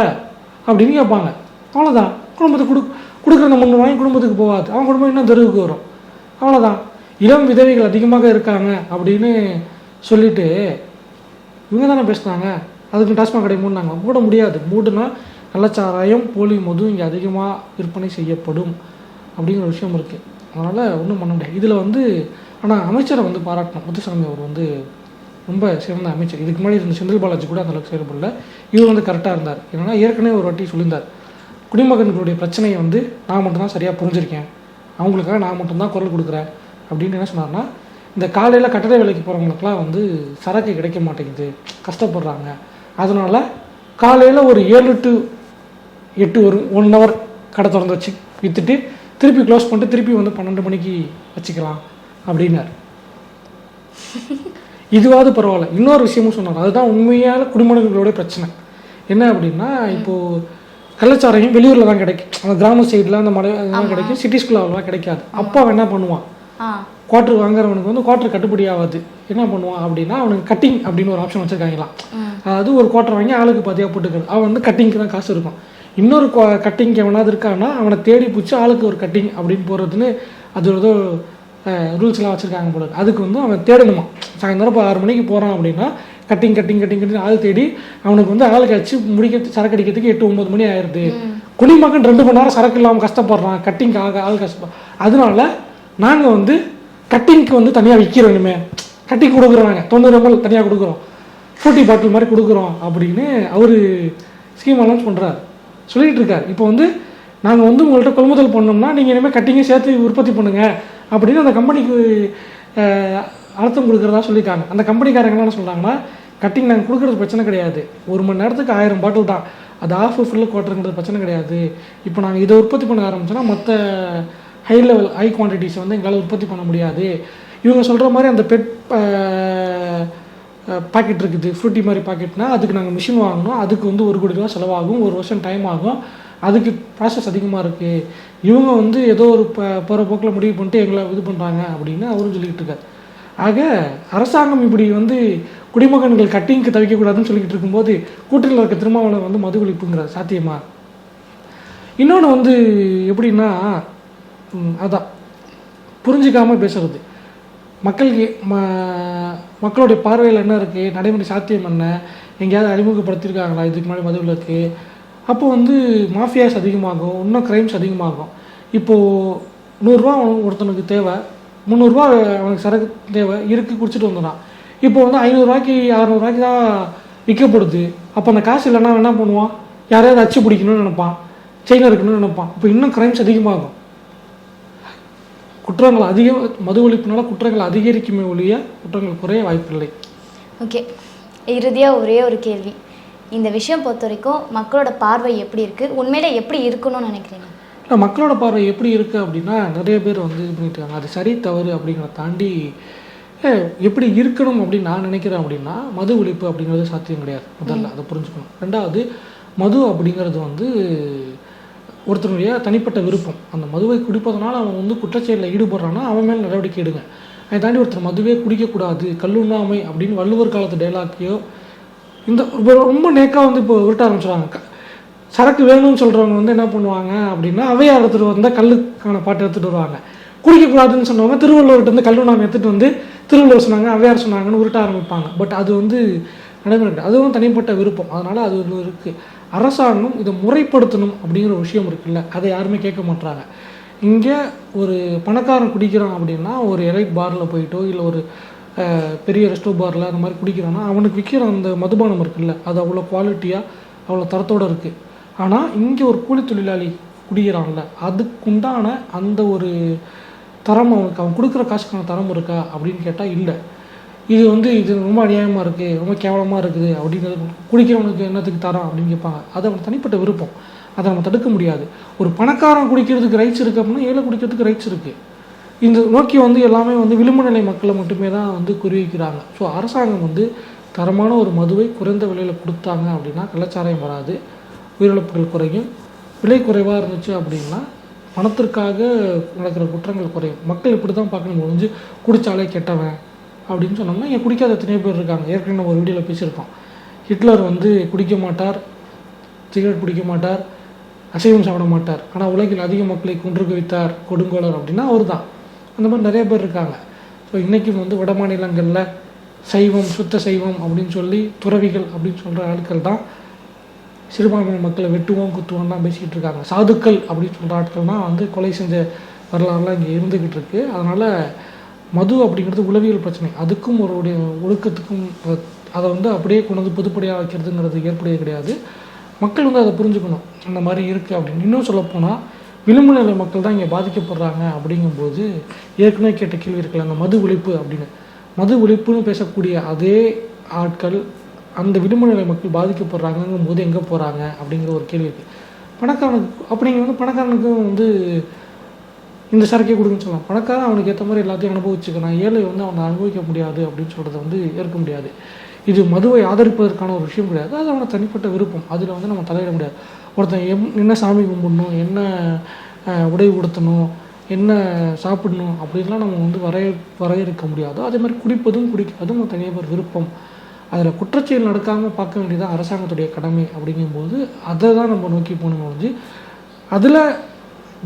அப்படின்னு கேட்பாங்க. அவ்வளோதான் குடும்பத்துக்கு கொடு கொடுக்குற அந்த வாங்கி குடும்பத்துக்கு போகாது. அவன் குடும்பம் இன்னும் தெருவுக்கு வரும். அவ்வளோதான் இளம் விதவைகள் அதிகமாக இருக்காங்க அப்படின்னு சொல்லிட்டு இவங்க தானே பேசுனாங்க. அதுக்கு டாஸ்மாக் கடை மூடினாங்க. மூட முடியாது. மூடுனா கள்ளச்சாராயம் போலி மது இங்கே அதிகமாக விற்பனை செய்யப்படும் அப்படிங்கிற விஷயம் இருக்குது அதனால் ஒன்றும் பண்ண முடியாது. இதில் வந்து ஆனால் அமைச்சரை வந்து பாராட்டணும். முத்துசாமி அவர் வந்து ரொம்ப சிறந்த அமைச்சர். இதுக்கு முன்னாடி இருந்த செந்தில் பாலாஜி கூட அந்தளவுக்கு செயல்படல. இவர் வந்து கரெக்டாக இருந்தார். ஏன்னா ஏற்கனவே ஒரு வாட்டி சொல்லியிருந்தார். குடிமகன்களுடைய பிரச்சனையை வந்து நான் மட்டும்தான் சரியாக புரிஞ்சிருக்கேன். அவங்களுக்காக நான் மட்டும்தான் குரல் கொடுக்குறேன். அப்படின்னு என்ன சொன்னார்னா இந்த காலையில் கட்டட வேலைக்கு போகிறவங்களுக்குலாம் வந்து சரக்கு கிடைக்க மாட்டேங்குது. கஷ்டப்படுறாங்க. அதனால் காலையில் ஒரு ஏழு டு எட்டு ஒரு ஒன் ஹவர் கடை திறந்து வச்சு விற்றுட்டு திருப்பி க்ளோஸ் பண்ணிட்டு திருப்பி வந்து பன்னெண்டு மணிக்கு வச்சுக்கலாம் அப்படின்னார். இதுவாவது பரவாயில்ல. இன்னொரு விஷயமும் சொன்னார். அதுதான் உண்மையான குடிமகன்களோட பிரச்சனை. என்ன அப்படின்னா இப்போது கள்ளச்சாராயம் வெளியூரில் தான் கிடைக்கும். அந்த கிராம சைடில் அந்த மலை அதெல்லாம் கிடைக்கும். சிட்டிஸ்குள்ள அவ்வளோவா கிடைக்காது. அப்போ அவன் என்ன பண்ணுவான்? ஆ. குவார்டர் வாங்குறவனுக்கு வந்து குவார்டர் கட்டுப்படி ஆகாது. என்ன பண்ணுவான் அப்படின்னா அவனுக்கு கட்டிங் அப்படின்னு ஒரு ஆப்ஷன் வச்சுருக்காங்களாம். அதாவது ஒரு குவார்டர் வாங்கி ஆளுக்கு பாதியாக போட்டுக்கிறது. அவன் வந்து கட்டிங்க்கு தான் காசு இருக்கும். இன்னொரு கட்டிங் எவனாவது இருக்கான்னா அவனை தேடி பிடிச்சி ஆளுக்கு ஒரு கட்டிங் அப்படின்னு போகிறதுன்னு அது ஒரு ஏதோ ரூல்ஸ்லாம் வச்சுருக்காங்க போல. அதுக்கு வந்து அவன் தேடணுமா சாயந்தரம் இப்போ ஆறு மணிக்கு போகிறான் அப்படின்னா கட்டிங் கட்டிங் கட்டிங் கட்டிங் ஆள் தேடி அவனுக்கு வந்து ஆள் கழிச்சு முடிக்க சரக்கு அடிக்கிறதுக்கு எட்டு ஒம்பது மணி ஆயிடுது குடிமகன் ரெண்டு மணி நேரம் சரக்கு இல்லாமல் கஷ்டப்படுறான். கட்டிங்க்கு ஆக ஆள் கஷ்டப்படும் அதனால நாங்கள் வந்து கட்டிங்க்கு வந்து தனியாக விற்கிறோமே கட்டிங் கொடுக்குறோம் நாங்கள் தொண்ணூறு எம்எல் தனியாக கொடுக்குறோம். ஃப்ரூட்டி பாட்டில் மாதிரி கொடுக்குறோம் அப்படின்னு அவர் ஸ்கீம் அனௌன்ஸ் பண்ணுறாரு சொல்லிட்டு இருக்கார். இப்போ வந்து நாங்கள் வந்து உங்கள்கிட்ட கொள்முதல் பண்ணோம்னா நீங்கள் இனிமேல் கட்டிங்கை சேர்த்து உற்பத்தி பண்ணுங்க அப்படின்னு அந்த கம்பெனிக்கு அழுத்தம் கொடுக்குறதா சொல்லியிருக்காங்க. அந்த கம்பெனிக்காரங்க என்ன சொல்கிறாங்கன்னா கட்டிங் நாங்கள் கொடுக்குறது பிரச்சனை கிடையாது. ஒரு மணி நேரத்துக்கு ஆயிரம் பாட்டில் தான். அது ஆஃப் ஃபுல்லு குவார்ட்டருங்கிறது பிரச்சனை கிடையாது. இப்போ நாங்கள் இதை உற்பத்தி பண்ண ஆரம்பிச்சோன்னா மற்ற ஹை லெவல் ஹை குவான்டிட்டிஸ் வந்து எங்களால் உற்பத்தி பண்ண முடியாது. இவங்க சொல்கிற மாதிரி அந்த பெட் பாக்கெட் இருக்குது. ஃப்ரூட்டி மாதிரி பாக்கெட்னா அதுக்கு நாங்கள் மிஷின் வாங்கணும். அதுக்கு வந்து ஒரு கோடி ரூபா செலவாகும். ஒரு வருஷம் டைம் ஆகும். அதுக்கு ப்ராசஸ் அதிகமாக இருக்குது இவங்க வந்து ஏதோ ஒரு ப போகிற போக்கில் முடிவு பண்ணிட்டு எங்களை இது பண்ணுறாங்க அப்படின்னு அவரும் சொல்லிக்கிட்டு இருக்காரு. ஆக அரசாங்கம் இப்படி வந்து குடிமகன்கள் கட்டிங்க்கு தவிக்கக்கூடாதுன்னு சொல்லிக்கிட்டு இருக்கும்போது கூட்டத்தில் இருக்க திருமாவளவன் வந்து மது ஒழிப்புங்கிற சாத்தியமா? இன்னொன்று வந்து எப்படின்னா அதான். புரிஞ்சிக்காமல் பேசுறது. மக்களுக்கு ம மக்களுடைய பார்வையில் என்ன இருக்குது நடைமுறை சாத்தியம் என்ன? எங்கேயாவது அறிமுகப்படுத்தியிருக்காங்களா? இதுக்கு முன்னாடி மதுவில் இருக்குது அப்போ வந்து மாஃபியாஸ் அதிகமாகும் இன்னும் க்ரைம்ஸ் அதிகமாகும். இப்போது நூறுரூவா ஒருத்தனுக்கு தேவை. முந்நூறுரூவா அவனுக்கு சரக்கு தேவை இருக்கு குடிச்சிட்டு வந்தான் இப்போ வந்து ஐநூறுரூவாய்க்கு அறநூறுவாய்க்கு தான் விற்கப்படுது. அப்போ அந்த காசு இல்லைன்னா என்ன பண்ணுவான்? யாரையாவது அச்சு பிடிக்கணும்னு நினைப்பான். செயின் இருக்கணும்னு நினைப்பான். இப்போ இன்னும் கிரைம்ஸ் அதிகமாகும். குற்றங்கள் அதிக மது ஒழிப்புனால குற்றங்கள் அதிகரிக்குமே ஒழிய குற்றங்கள் குறைய வாய்ப்பில்லை. ஓகே. இறுதியாக ஒரே ஒரு கேள்வி. இந்த விஷயம் பொறுத்த வரைக்கும் மக்களோட பார்வை எப்படி இருக்குது உண்மையில் எப்படி இருக்கணும்னு நினைக்கிறீங்க? இல்லை மக்களோட பார்வை எப்படி இருக்குது அப்படின்னா நிறைய பேர் வந்து இது பண்ணிட்டு இருக்காங்க அது சரி தவறு அப்படிங்கிறத தாண்டி எப்படி இருக்கணும் அப்படின்னு நான் நினைக்கிறேன் அப்படின்னா மது ஒழிப்பு அப்படிங்கிறது சாத்தியம் கிடையாது. முதல்ல அதை புரிஞ்சுக்கணும். ரெண்டாவது மது அப்படிங்கிறது வந்து ஒருத்தனுடைய தனிப்பட்ட விருப்பம். அந்த மதுவை குடிப்பதனால அவன் வந்து குற்றச்செயலில் ஈடுபடுறான்னா அவன் மேல் நடவடிக்கை எடுங்க. அதை தாண்டி ஒருத்தர் மதுவே குடிக்கக்கூடாது கல்லுண்ணாமை அப்படின்னு வள்ளுவர் காலத்து டைலாக்கையோ இந்த ரொம்ப நேக்காக வந்து இப்போ உருட்ட ஆரம்பிச்சிடுறாங்க சரக்கு வேணும்னு சொல்கிறவங்க வந்து என்ன பண்ணுவாங்க அப்படின்னா அவையார் எடுத்துகிட்டு வந்தால் கல்லுக்கான பாட்டு எடுத்துகிட்டு வருவாங்க. குடிக்கக்கூடாதுன்னு சொன்னவங்க திருவள்ளுவர்கிட்ட இருந்து கல்லுண்ணாமை எடுத்துகிட்டு வந்து திருவள்ளுவர் சொன்னாங்க அவையார் சொன்னாங்கன்னு உருட்ட ஆரம்பிப்பாங்க. பட் அது வந்து நடைமுறை அதுவும் தனிப்பட்ட விருப்பம். அதனால் அது ஒன்று இருக்குது அரசாங்கம் இதை முறைப்படுத்தணும் அப்படிங்கிற ஒரு விஷயம் இருக்குல்ல. அதை யாருமே கேட்க மாட்றாங்க. இங்கே ஒரு பணக்காரன் குடிக்கிறான் அப்படின்னா ஒரு எலைட் பாரில் போயிட்டோ இல்லை ஒரு பெரிய ரெஸ்டோ பாரில் அந்த மாதிரி குடிக்கிறான்னா அவனுக்கு விற்கிற அந்த மதுபானம் இருக்குல்ல அது அவ்வளோ குவாலிட்டியாக அவ்வளோ தரத்தோடு இருக்குது ஆனால் இங்கே ஒரு கூலி தொழிலாளி குடிக்கிறான்ல அதுக்குண்டான அந்த ஒரு தரம் அவனுக்கு அவன் கொடுக்குற காசுக்கான தரம் இருக்கா அப்படின்னு கேட்டால் இல்லை. இது வந்து இது ரொம்ப அநியாயமாக இருக்குது ரொம்ப கேவலமாக இருக்குது அப்படிங்கிறது குடிக்கிறவனுக்கு என்னத்துக்கு தரம் அப்படின்னு கேட்பாங்க. அது அவன் தனிப்பட்ட விருப்பம். அதை நம்ம தடுக்க முடியாது. ஒரு பணக்காரன் குடிக்கிறதுக்கு ரைட்ஸ் இருக்குது அப்படின்னா ஏழை குடிக்கிறதுக்கு ரைட்ஸ் இருக்குது இந்த நோக்கி வந்து எல்லாமே வந்து விளிம்பு நிலை மக்களை மட்டுமே தான் வந்து குறிவைக்கிறாங்க. ஸோ அரசாங்கம் வந்து தரமான ஒரு மதுவை குறைந்த விலையில் கொடுத்தாங்க அப்படின்னா கள்ளச்சாராயம் வராது. உயிரிழப்புகள் குறையும் விலை குறைவாக இருந்துச்சு அப்படின்னா பணத்திற்காக நடக்கிற குற்றங்கள் குறையும். மக்கள் இப்படி தான் பார்க்கணும். ஒழிஞ்சு குடித்தாலே கெட்டவன் அப்படின்னு சொன்னோம்னா இங்கே குடிக்காத எத்தனையோ பேர் இருக்காங்க. ஏற்கனவே நம்ம ஒரு வீடியோவில் பேசியிருக்கோம். ஹிட்லர் வந்து குடிக்க மாட்டார் சிகரெட் பிடிக்க மாட்டார் அசைவம் சாப்பிட மாட்டார். ஆனால் உலகில் அதிக மக்களை கொன்று குவித்தார் கொடுங்கோலர் அப்படின்னா அவர் தான் அந்த மாதிரி நிறைய பேர் இருக்காங்க. ஸோ இன்றைக்கும் வந்து வட மாநிலங்களில் சைவம் சுத்த சைவம் அப்படின்னு சொல்லி துறவிகள் அப்படின்னு சொல்கிற ஆட்கள் தான் சிறுபான்மை மக்களை வெட்டுவோம் குத்துவோம் தான் பேசிக்கிட்டு இருக்காங்க. சாதுக்கள் அப்படின்னு சொல்கிற ஆட்கள்னால் வந்து கொலை செஞ்ச வரலாறுலாம் இங்கே இருந்துக்கிட்டு இருக்கு. அதனால் மது அப்படிங்கிறது உளவியல் பிரச்சனை. அதுக்கும் ஒருடைய ஒழுக்கத்துக்கும் அதை வந்து அப்படியே கொண்டு வந்து புதுப்படியாக வைக்கிறதுங்கிறது ஏற்புடையது கிடையாது. மக்கள் வந்து அதை புரிஞ்சுக்கணும். அந்த மாதிரி இருக்குது அப்படின்னு. இன்னும் சொல்லப்போனால் விளிம்பு நிலை மக்கள் தான் இங்கே பாதிக்கப்படுறாங்க அப்படிங்கும்போது ஏற்கனவே கேட்ட கேள்வி இருக்குல்ல அந்த மது ஒழிப்பு அப்படின்னு. மது ஒழிப்புன்னு பேசக்கூடிய அதே ஆட்கள் அந்த விடுமுறை நிலை மக்கள் பாதிக்கப்படுறாங்கங்கும் போது எங்கே போகிறாங்க அப்படிங்கிற ஒரு கேள்வி இருக்குது பணக்காரனுக்கு அப்படிங்க வந்து பணக்காரனுக்கும் வந்து இந்த சரக்கே கொடுங்கன்னு சொல்லலாம். பணக்காரன் அவனுக்கு ஏற்ற மாதிரி எல்லாத்தையும் அனுபவிச்சுக்கணும். ஏழை வந்து அவனை அனுபவிக்க முடியாது அப்படின்னு சொல்கிறத வந்து ஏற்க முடியாது. இது மதுவை ஆதரிப்பதற்கான ஒரு விஷயம் கிடையாது. அது அவனை தனிப்பட்ட விருப்பம். அதில் வந்து நம்ம தலையிட முடியாது. ஒருத்தன் எம் என்ன சாமி கும்பிடணும் என்ன உடை உடுத்தணும் என்ன சாப்பிடணும் அப்படின்லாம் நம்ம வந்து வரைய வரையறுக்க முடியாதோ. அதே மாதிரி குடிப்பதும் குடிக்காதும் தனியார் விருப்பம். அதில் குற்றச்செயல் நடக்காமல் பார்க்க வேண்டியதான் அரசாங்கத்துடைய கடமை அப்படிங்கும்போது அதை தான் நம்ம நோக்கி போகணும் ஒழிஞ்சு அதில்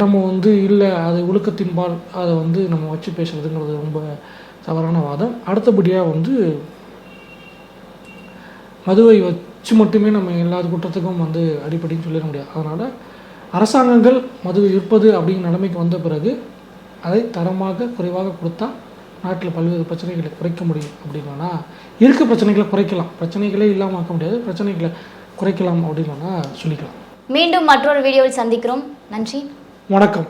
நம்ம வந்து இல்லை அது ஒழுக்கத்தின்பால் அதை வந்து நம்ம வச்சு பேசுறதுங்கிறது ரொம்ப தவறான வாதம். அடுத்தபடியாக வந்து மதுவை வச்சு மட்டுமே நம்ம எல்லா குற்றத்துக்கும் வந்து அடிப்படைன்னு சொல்லிட முடியாது. அதனால் அரசாங்கங்கள் மதுவை விற்பது அப்படிங்கிற நிலைமைக்கு வந்த பிறகு அதை தரமாக குறைவாக கொடுத்தா நாட்டில் பல்வேறு பிரச்சனைகளை குறைக்க முடியும் அப்படின்னா இருக்க பிரச்சனைகளை குறைக்கலாம். பிரச்சனைகளே இல்லாமல் ஆக்க முடியாது. பிரச்சனைகளை குறைக்கலாம் அப்படின்னா சொல்லிக்கலாம். மீண்டும் மற்றொரு வீடியோவில் சந்திக்கிறோம். நன்றி. வணக்கம்.